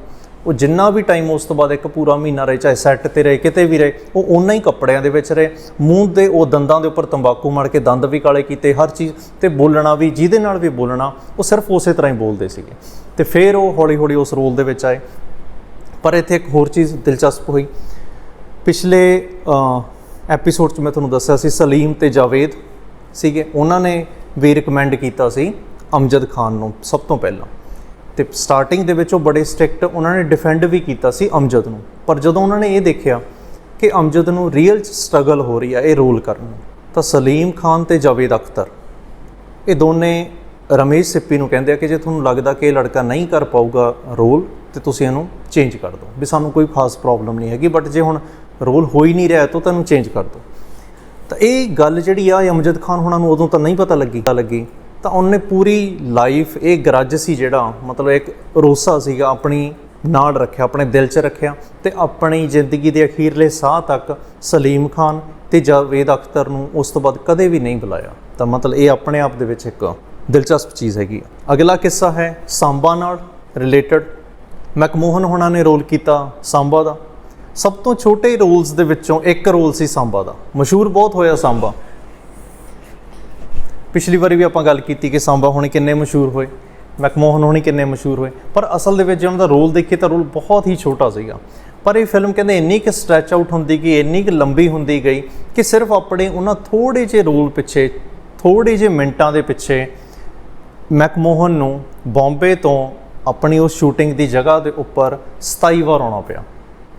ਉਹ ਜਿੰਨਾ ਵੀ ਟਾਈਮ ਉਸ ਤੋਂ ਬਾਅਦ ਇੱਕ ਪੂਰਾ ਮਹੀਨਾ ਰਹੇ, ਚਾਹੇ ਸੈੱਟ ਤੇ ਰਹੇ, ਕਿਤੇ ਵੀ ਰਹੇ, ਉਹ ਓਨਾ ਹੀ ਕੱਪੜਿਆਂ ਦੇ ਵਿੱਚ ਰਹੇ। ਮੂੰਹ ਦੇ ਉਹ ਦੰਦਾਂ ਦੇ ਉੱਪਰ ਤੰਬਾਕੂ ਮੜ ਕੇ ਦੰਦ ਵੀ ਕਾਲੇ ਕੀਤੇ, ਹਰ ਚੀਜ਼ ਤੇ ਬੋਲਣਾ ਵੀ, ਜਿਹਦੇ ਨਾਲ ਵੀ ਬੋਲਣਾ, ਉਹ ਸਿਰਫ ਉਸੇ ਤਰ੍ਹਾਂ ਹੀ ਬੋਲਦੇ ਸੀਗੇ। ਤੇ ਫਿਰ ਉਹ ਹੌਲੀ ਹੌਲੀ ਉਸ ਰੋਲ ਦੇ ਵਿੱਚ ਆਏ। ਪਰ ਇੱਥੇ ਇੱਕ ਹੋਰ ਚੀਜ਼ ਦਿਲਚਸਪ ਹੋਈ। ਪਿਛਲੇ ਐਪੀਸੋਡ 'ਚ ਮੈਂ ਤੁਹਾਨੂੰ ਦੱਸਿਆ ਸੀ, ਸਲੀਮ ਤੇ ਜਾਵੇਦ ਸੀਗੇ। ਉਹਨਾਂ ਨੇ ਵੀ ਰეკਮੈਂਡ ਕੀਤਾ ਸੀ ਅਮਜਦ ਖਾਨ ਨੂੰ ਸਭ ਤੋਂ ਪਹਿਲਾਂ। ਤੇ ਸਟਾਰਟਿੰਗ ਦੇ ਵਿੱਚ ਉਹ ਬੜੇ ਸਟ੍ਰਿਕਟ ਉਹਨਾਂ ਨੇ ਡਿਫੈਂਡ ਵੀ ਕੀਤਾ ਸੀ ਅਮਜਦ ਨੂੰ। ਪਰ ਜਦੋਂ ਉਹਨਾਂ ਨੇ ਇਹ ਦੇਖਿਆ ਕਿ ਅਮਜਦ ਨੂੰ ਰੀਅਲ ਚ ਸਟਰਗਲ ਹੋ ਰਹੀ ਆ ਇਹ ਰੋਲ ਕਰਨ ਨੂੰ, ਤਾਂ ਸਲੀਮ ਖਾਨ ਤੇ ਜਾਵੇਦ ਅਖਤਰ, ਇਹ ਦੋਨੇ ਰਮੇਸ਼ ਸਿੱਪੀ ਨੂੰ ਕਹਿੰਦੇ ਆ ਕਿ ਜੇ ਤੁਹਾਨੂੰ ਲੱਗਦਾ ਕਿ ਇਹ ਲੜਕਾ ਨਹੀਂ ਕਰ ਪਾਊਗਾ ਰੋਲ ਤੇ ਤੁਸੀਂ ਇਹਨੂੰ ਚੇਂਜ ਕਰ ਦਿਓ। ਵੀ ਸਾਨੂੰ ਕੋਈ ਖਾਸ ਪ੍ਰੋਬਲਮ ਨਹੀਂ ਹੈਗੀ ਬਟ ਜੇ ਹੁਣ ਰੋਲ ਹੋ ਹੀ ਨਹੀਂ ਰਿਹਾ ਤਾਂ ਤੁਹਾਨੂੰ ਚੇਂਜ ਕਰ ਦਿਓ। ਤਾਂ ਇਹ ਗੱਲ ਜਿਹੜੀ ਆ ਅਮਜਦ ਖਾਨ ਹੁਣਾਂ ਨੂੰ ਉਦੋਂ ਤਾਂ ਨਹੀਂ ਪਤਾ ਲੱਗੀ। ਲੱਗੀ ਤਾਂ ਉਹਨੇ ਪੂਰੀ ਲਾਈਫ, ਇਹ ਗਰਜ ਸੀ ਜਿਹੜਾ, ਮਤਲਬ ਇੱਕ ਰੋਸਾ ਸੀਗਾ ਆਪਣੀ ਨਾਲ ਰੱਖਿਆ, ਆਪਣੇ ਦਿਲ 'ਚ ਰੱਖਿਆ ਤੇ ਆਪਣੀ ਜ਼ਿੰਦਗੀ ਦੇ ਅਖੀਰਲੇ ਸਾਹ ਤੱਕ ਸਲੀਮ ਖਾਨ ਤੇ ਜਾਵੇਦ ਅਖਤਰ ਨੂੰ ਉਸ ਤੋਂ ਬਾਅਦ ਕਦੇ ਵੀ ਨਹੀਂ ਬੁਲਾਇਆ। ਤਾਂ ਮਤਲਬ ਇਹ ਆਪਣੇ ਆਪ ਦੇ ਵਿੱਚ ਇੱਕ ਦਿਲਚਸਪ ਚੀਜ਼ ਹੈਗੀ ਅਗਲਾ ਕਿੱਸਾ ਹੈ ਸਾਂਬਾ ਨਾਲ ਰਿਲੇਟਡ ਮੈਕਮੋਹਨ ਹੋਣਾ ਨੇ ਰੋਲ ਕੀਤਾ ਸਾਂਬਾ ਦਾ। ਸਭ ਤੋਂ ਛੋਟੇ ਰੋਲਸ ਦੇ ਵਿੱਚੋਂ ਇੱਕ ਰੋਲ ਸੀ ਸਾਂਬਾ ਦਾ। ਮਸ਼ਹੂਰ ਬਹੁਤ ਹੋਇਆ ਸਾਂਬਾ। ਪਿਛਲੀ ਵਾਰੀ ਵੀ ਆਪਾਂ ਗੱਲ ਕੀਤੀ ਕਿ ਸਾਂਬਾ ਹੁਣੇ ਕਿੰਨੇ ਮਸ਼ਹੂਰ ਹੋਏ, ਮੈਕਮੋਹਨ ਹੋਣੀ ਕਿੰਨੇ ਮਸ਼ਹੂਰ ਹੋਏ, ਪਰ ਅਸਲ ਦੇ ਵਿੱਚ ਜੇ ਉਹਨਾਂ ਦਾ ਰੋਲ ਦੇਖੀਏ ਤਾਂ ਰੋਲ ਬਹੁਤ ਹੀ ਛੋਟਾ ਸੀਗਾ। ਪਰ ਇਹ ਫਿਲਮ ਕਹਿੰਦੇ ਇੰਨੀ ਕਿ ਸਟ੍ਰੈਚ ਆਊਟ ਹੁੰਦੀ ਗਈ, ਇੰਨੀ ਕਿ ਲੰਬੀ ਹੁੰਦੀ ਗਈ ਕਿ ਸਿਰਫ ਆਪਣੇ ਉਹਨਾਂ ਥੋੜੇ ਜਿਹੇ ਰੋਲ ਪਿੱਛੇ ਥੋੜੇ ਜਿਹੇ ਮਿੰਟਾਂ ਦੇ ਪਿੱਛੇ ਮੈਕਮੋਹਨ ਨੂੰ ਬੰਬੇ ਤੋਂ ਆਪਣੀ ਉਸ ਸ਼ੂਟਿੰਗ ਦੀ ਜਗ੍ਹਾ ਦੇ ਉੱਪਰ 27 ਵਾਰ ਆਉਣਾ ਪਿਆ।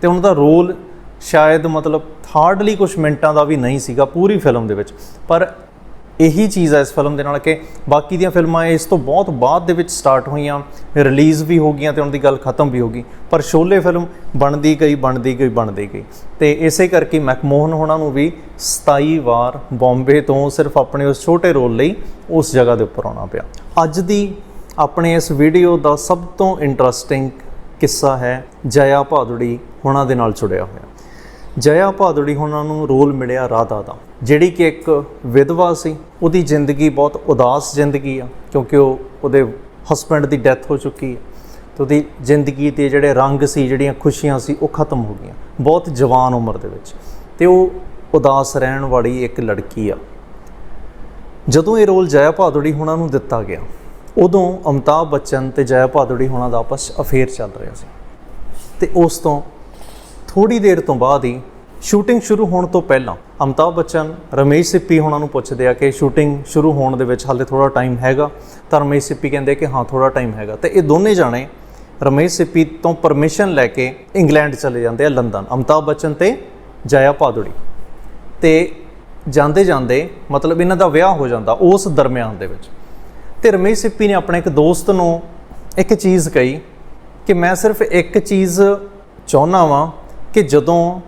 ਤੇ ਉਹਨਾਂ ਦਾ ਰੋਲ ਸ਼ਾਇਦ ਮਤਲਬ ਹਾਰਡਲੀ ਕੁਝ ਮਿੰਟਾਂ ਦਾ ਵੀ ਨਹੀਂ ਸੀਗਾ ਪੂਰੀ ਫਿਲਮ ਦੇ ਵਿੱਚ। ਪਰ ਇਹੀ ਚੀਜ਼ ਹੈ ਇਸ ਫਿਲਮ ਦੇ ਨਾਲ ਕਿ ਬਾਕੀ ਦੀਆਂ ਫਿਲਮਾਂ ਇਸ ਤੋਂ ਬਹੁਤ ਬਾਅਦ ਦੇ ਵਿੱਚ ਸਟਾਰਟ ਹੋਈਆਂ ਰਿਲੀਜ਼ ਵੀ ਹੋ ਗਈਆਂ ਤੇ ਉਹਨਾਂ ਦੀ ਗੱਲ ਖਤਮ ਵੀ ਹੋ ਗਈ। ਪਰ ਸ਼ੋਲੇ ਫਿਲਮ ਬਣਦੀ ਗਈ ਬਣਦੀ ਗਈ ਬਣਦੀ ਗਈ। ਤੇ ਇਸੇ ਕਰਕੇ ਮੈਕਮੋਹਨ ਹੋਣਾ ਨੂੰ ਵੀ 27 ਵਾਰ ਬੰਬੇ ਤੋਂ ਸਿਰਫ ਆਪਣੇ ਉਸ ਛੋਟੇ ਰੋਲ ਲਈ ਉਸ ਜਗ੍ਹਾ ਦੇ ਉੱਪਰ ਆਉਣਾ ਪਿਆ। ਅੱਜ ਦੀ ਆਪਣੇ ਇਸ ਵੀਡੀਓ ਦਾ ਸਭ ਤੋਂ ਇੰਟਰਸਟਿੰਗ ਕਿੱਸਾ ਹੈ ਜਇਆ ਭਾਦੁੜੀ ਹੋਣਾ ਦੇ ਨਾਲ ਜੁੜਿਆ ਹੋਇਆ। ਜਇਆ ਭਾਦੁੜੀ ਹੋਣਾ ਨੂੰ ਰੋਲ ਮਿਲਿਆ ਰਾਧਾ ਦਾ। ਜਿਹੜੀ ਕਿ ਇੱਕ ਵਿਧਵਾ ਸੀ, ਉਹਦੀ ਜ਼ਿੰਦਗੀ ਬਹੁਤ ਉਦਾਸ ਜ਼ਿੰਦਗੀ ਆ, ਕਿਉਂਕਿ ਉਹ ਉਹਦੇ ਹਸਬੰਡ ਦੀ ਡੈਥ ਹੋ ਚੁੱਕੀ ਹੈ ਤੇ ਉਹਦੀ ਜ਼ਿੰਦਗੀ ਦੇ ਜਿਹੜੇ ਰੰਗ ਸੀ, ਜਿਹੜੀਆਂ ਖੁਸ਼ੀਆਂ ਸੀ, ਉਹ ਖਤਮ ਹੋ ਗਈਆਂ, ਬਹੁਤ ਜਵਾਨ ਉਮਰ ਦੇ ਵਿੱਚ। ਤੇ ਉਹ ਉਦਾਸ ਰਹਿਣ ਵਾਲੀ ਇੱਕ ਲੜਕੀ ਆ। ਜਦੋਂ ਇਹ ਰੋਲ ਜਇਆ ਭਾਦੁੜੀ ਹੁਣਾਂ ਨੂੰ ਦਿੱਤਾ ਗਿਆ, ਉਦੋਂ ਅਮਤਾਬ ਬੱਚਨ ਤੇ ਜਇਆ ਭਾਦੁੜੀ ਹੁਣਾਂ ਦਾ ਆਪਸ ਅਫੇਅਰ ਚੱਲ ਰਿਹਾ ਸੀ। ਤੇ ਉਸ ਤੋਂ ਥੋੜੀ ਦੇਰ ਤੋਂ ਬਾਅਦ ਹੀ ਸ਼ੂਟਿੰਗ ਸ਼ੁਰੂ ਹੋਣ ਤੋਂ ਪਹਿਲਾਂ ਅਮਤਾਬ ਬੱਚਨ, ਰਮੇਸ਼ ਸਿੱਪੀ ਹੋਣਾ ਨੂੰ ਪੁੱਛਦੇ ਆ ਕਿ ਸ਼ੂਟਿੰਗ ਸ਼ੁਰੂ ਹੋਣ ਦੇ ਵਿੱਚ ਹਾਲੇ ਥੋੜਾ ਟਾਈਮ ਹੈਗਾ। ਤਾਂ ਰਮੇਸ਼ ਸਿੱਪੀ ਕਹਿੰਦੇ ਕਿ ਹਾਂ ਥੋੜਾ ਟਾਈਮ ਹੈਗਾ। ਤੇ ਇਹ ਦੋਨੇ ਜਾਣੇ ਰਮੇਸ਼ ਸਿੱਪੀ ਤੋਂ ਪਰਮਿਸ਼ਨ ਲੈ ਕੇ ਇੰਗਲੈਂਡ ਚਲੇ ਜਾਂਦੇ ਆ ਲੰਡਨ ਅਮਤਾਬ ਬੱਚਨ ਤੇ ਜਇਆ ਭਾਦੁੜੀ ਤੇ ਜਾਂਦੇ ਜਾਂਦੇ ਮਤਲਬ ਇਹਨਾਂ ਦਾ ਵਿਆਹ ਹੋ ਜਾਂਦਾ ਉਸ ਦਰਮਿਆਨ ਦੇ ਵਿੱਚ। ਤੇ ਰਮੇਸ਼ ਸਿੱਪੀ ਨੇ ਆਪਣੇ ਇੱਕ ਦੋਸਤ ਨੂੰ ਇੱਕ ਚੀਜ਼ ਕਹੀ ਕਿ ਮੈਂ ਸਿਰਫ ਇੱਕ ਚੀਜ਼ ਚਾਹੁੰਦਾ ਵਾਂ ਕਿ ਜਦੋਂ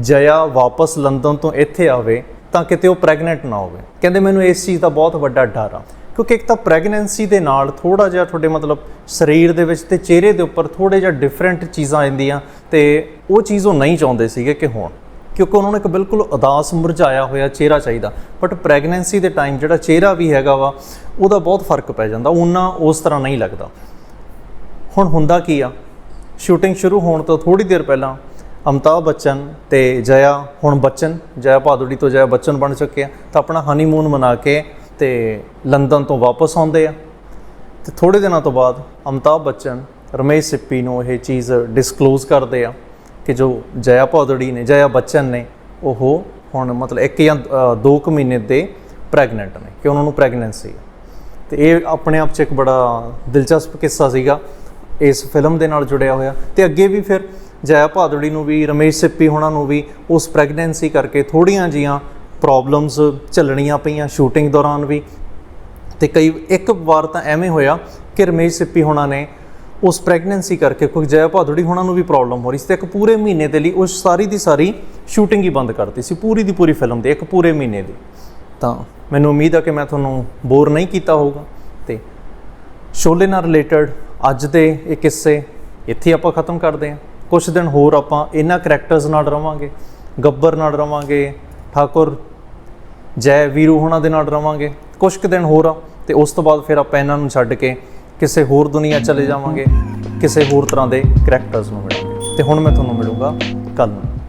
ਜਇਆ ਵਾਪਸ ਲੰਡਨ ਤੋਂ ਇੱਥੇ ਆਵੇ ਤਾਂ ਕਿਤੇ ਉਹ ਪ੍ਰੈਗਨੈਂਟ ਨਾ ਹੋਵੇ। ਕਹਿੰਦੇ ਮੈਨੂੰ ਇਸ ਚੀਜ਼ ਦਾ ਬਹੁਤ ਵੱਡਾ ਡਰ ਆ। ਕਿਉਂਕਿ ਇੱਕ ਤਾਂ ਪ੍ਰੈਗਨੈਂਸੀ ਦੇ ਨਾਲ ਥੋੜਾ ਜਿਹਾ ਤੁਹਾਡੇ ਮਤਲਬ ਸਰੀਰ ਦੇ ਵਿੱਚ ਤੇ ਚਿਹਰੇ ਦੇ ਉੱਪਰ ਥੋੜੇ ਜਿਹਾ ਡਿਫਰੈਂਟ ਚੀਜ਼ਾਂ ਆਉਂਦੀਆਂ ਤੇ ਉਹ ਚੀਜ਼ ਉਹ ਨਹੀਂ ਚਾਹੁੰਦੇ ਸੀਗੇ ਕਿ ਹੋਣ। ਕਿਉਂਕਿ ਉਹਨਾਂ ਨੂੰ ਇੱਕ ਬਿਲਕੁਲ ਉਦਾਸ ਮੁਰਝਾਇਆ ਹੋਇਆ ਚਿਹਰਾ ਚਾਹੀਦਾ। ਬਟ ਪ੍ਰੈਗਨੈਂਸੀ ਦੇ ਟਾਈਮ ਜਿਹੜਾ ਚਿਹਰਾ ਵੀ ਹੈਗਾ ਵਾ, ਉਹਦਾ ਬਹੁਤ ਫ਼ਰਕ ਪੈ ਜਾਂਦਾ। ਉਹਨਾਂ ਉਸ ਤਰ੍ਹਾਂ ਨਹੀਂ ਲੱਗਦਾ। ਹੁਣ ਹੁੰਦਾ ਕੀ ਆ? ਸ਼ੂਟਿੰਗ ਸ਼ੁਰੂ ਹੋਣ ਤੋਂ ਥੋੜੀ ਦੇਰ ਪਹਿਲਾਂ ਅਮਤਾਬ ਬੱਚਨ ਤੇ ਜਇਆ ਹੁਣ ਬੱਚਨ ਜਇਆ ਭਾਦੁੜੀ ਤੋਂ ਜਇਆ ਬੱਚਨ ਬਣ ਚੁੱਕੇ ਆ ਤਾਂ ਆਪਣਾ ਹਨੀਮੂਨ ਮਨਾ ਕੇ ਤੇ ਲੰਡਨ ਤੋਂ ਵਾਪਸ ਆਉਂਦੇ ਆ। ਤੇ ਥੋੜੇ ਦਿਨਾਂ ਤੋਂ ਬਾਅਦ ਅਮਤਾਬ ਬੱਚਨ ਰਮੇਸ਼ ਸਿੱਪੀ ਨੂੰ ਇਹ ਚੀਜ਼ ਡਿਸਕਲੋਜ਼ ਕਰਦੇ ਆ ਕਿ ਜੋ ਜਇਆ ਭਾਦੁੜੀ ਨੇ ਜਇਆ ਬੱਚਨ ਨੇ ਉਹ ਹੁਣ ਮਤਲਬ ਇੱਕ ਜਾਂ ਅ, ਦੋ ਕੁ ਮਹੀਨੇ ਦੇ ਪ੍ਰੈਗਨੈਂਟ ਨੇ ਕਿ ਉਹਨਾਂ ਨੂੰ ਪ੍ਰੈਗਨੈਂਸੀ ਹੈ ਤੇ ਇਹ ਆਪਣੇ ਆਪ 'ਚ ਇੱਕ ਬੜਾ ਦਿਲਚਸਪ ਕਿੱਸਾ ਸੀਗਾ ਇਸ ਫਿਲਮ ਦੇ ਨਾਲ ਜੁੜਿਆ ਹੋਇਆ। ਤੇ ਅੱਗੇ ਵੀ ਫਿਰ ਜਇਆ ਭਾਦੜੀ ਨੂੰ ਵੀ, ਰਮੇਸ਼ ਸਿੱਪੀ ਹੋਣਾ ਨੂੰ ਵੀ, ਉਸ ਪ੍ਰੈਗਨੈਂਸੀ ਕਰਕੇ ਥੋੜੀਆਂ ਜੀਆਂ ਪ੍ਰੋਬਲਮਸ ਝੱਲਣੀਆਂ ਪਈਆਂ ਸ਼ੂਟਿੰਗ ਦੌਰਾਨ ਵੀ। ਤੇ ਕਈ, ਇੱਕ ਵਾਰ ਤਾਂ ਐਵੇਂ ਹੋਇਆ ਕਿ ਰਮੇਸ਼ ਸਿੱਪੀ ਹੋਣਾ ਨੇ ਉਸ ਪ੍ਰੈਗਨੈਂਸੀ ਕਰਕੇ ਕੋਈ ਜੈ ਭਾਦੜੀ ਹੋਣਾ ਨੂੰ ਵੀ ਪ੍ਰੋਬਲਮ ਹੋ ਰਹੀ ਸੀ ਤੇ ਇੱਕ ਪੂਰੇ ਮਹੀਨੇ ਦੇ ਲਈ ਉਸ ਸਾਰੀ ਦੀ ਸਾਰੀ ਸ਼ੂਟਿੰਗ ਹੀ ਬੰਦ ਕਰਤੀ ਸੀ, ਪੂਰੀ ਦੀ ਪੂਰੀ ਫਿਲਮ ਦੀ, ਇੱਕ ਪੂਰੇ ਮਹੀਨੇ ਦੀ। ਤਾਂ ਮੈਨੂੰ ਉਮੀਦ ਆ ਕਿ ਮੈਂ ਤੁਹਾਨੂੰ ਬੋਰ ਨਹੀਂ ਕੀਤਾ ਹੋਊਗਾ। ਤੇ ਸ਼ੋਲੇ ਨਾਲ ਰਿਲੇਟਡ ਅੱਜ ਦੇ ਇਹ ਕਿੱਸੇ, ਇੱਥੇ ਆਪਾਂ ਖਤਮ ਕਰਦੇ ਹਾਂ। ਕੁਝ ਦਿਨ ਹੋਰ ਆਪਾਂ ਇਹਨਾਂ ਕਰੈਕਟਰਸ ਨਾਲ ਰਵਾਂਗੇ, ਗੱਬਰ ਨਾਲ ਰਵਾਂਗੇ, ਠਾਕੁਰ, ਜੈ ਵੀਰੂ ਹੋਣਾ ਦੇ ਨਾਲ ਰਵਾਂਗੇ ਕੁਝ ਕੁ ਦਿਨ ਹੋਰ ਆ, ਤੇ ਉਸ ਤੋਂ ਬਾਅਦ ਫਿਰ ਆਪਾਂ ਇਹਨਾਂ ਨੂੰ ਛੱਡ ਕੇ ਕਿਸੇ ਹੋਰ ਦੁਨੀਆ ਚਲੇ ਜਾਵਾਂਗੇ, ਕਿਸੇ ਹੋਰ ਤਰ੍ਹਾਂ ਦੇ ਕਰੈਕਟਰਸ ਨੂੰ ਮਿਲਾਂਗੇ। ਤੇ ਹੁਣ ਮੈਂ ਤੁਹਾਨੂੰ ਮਿਲੂੰਗਾ ਕੱਲ ਨੂੰ।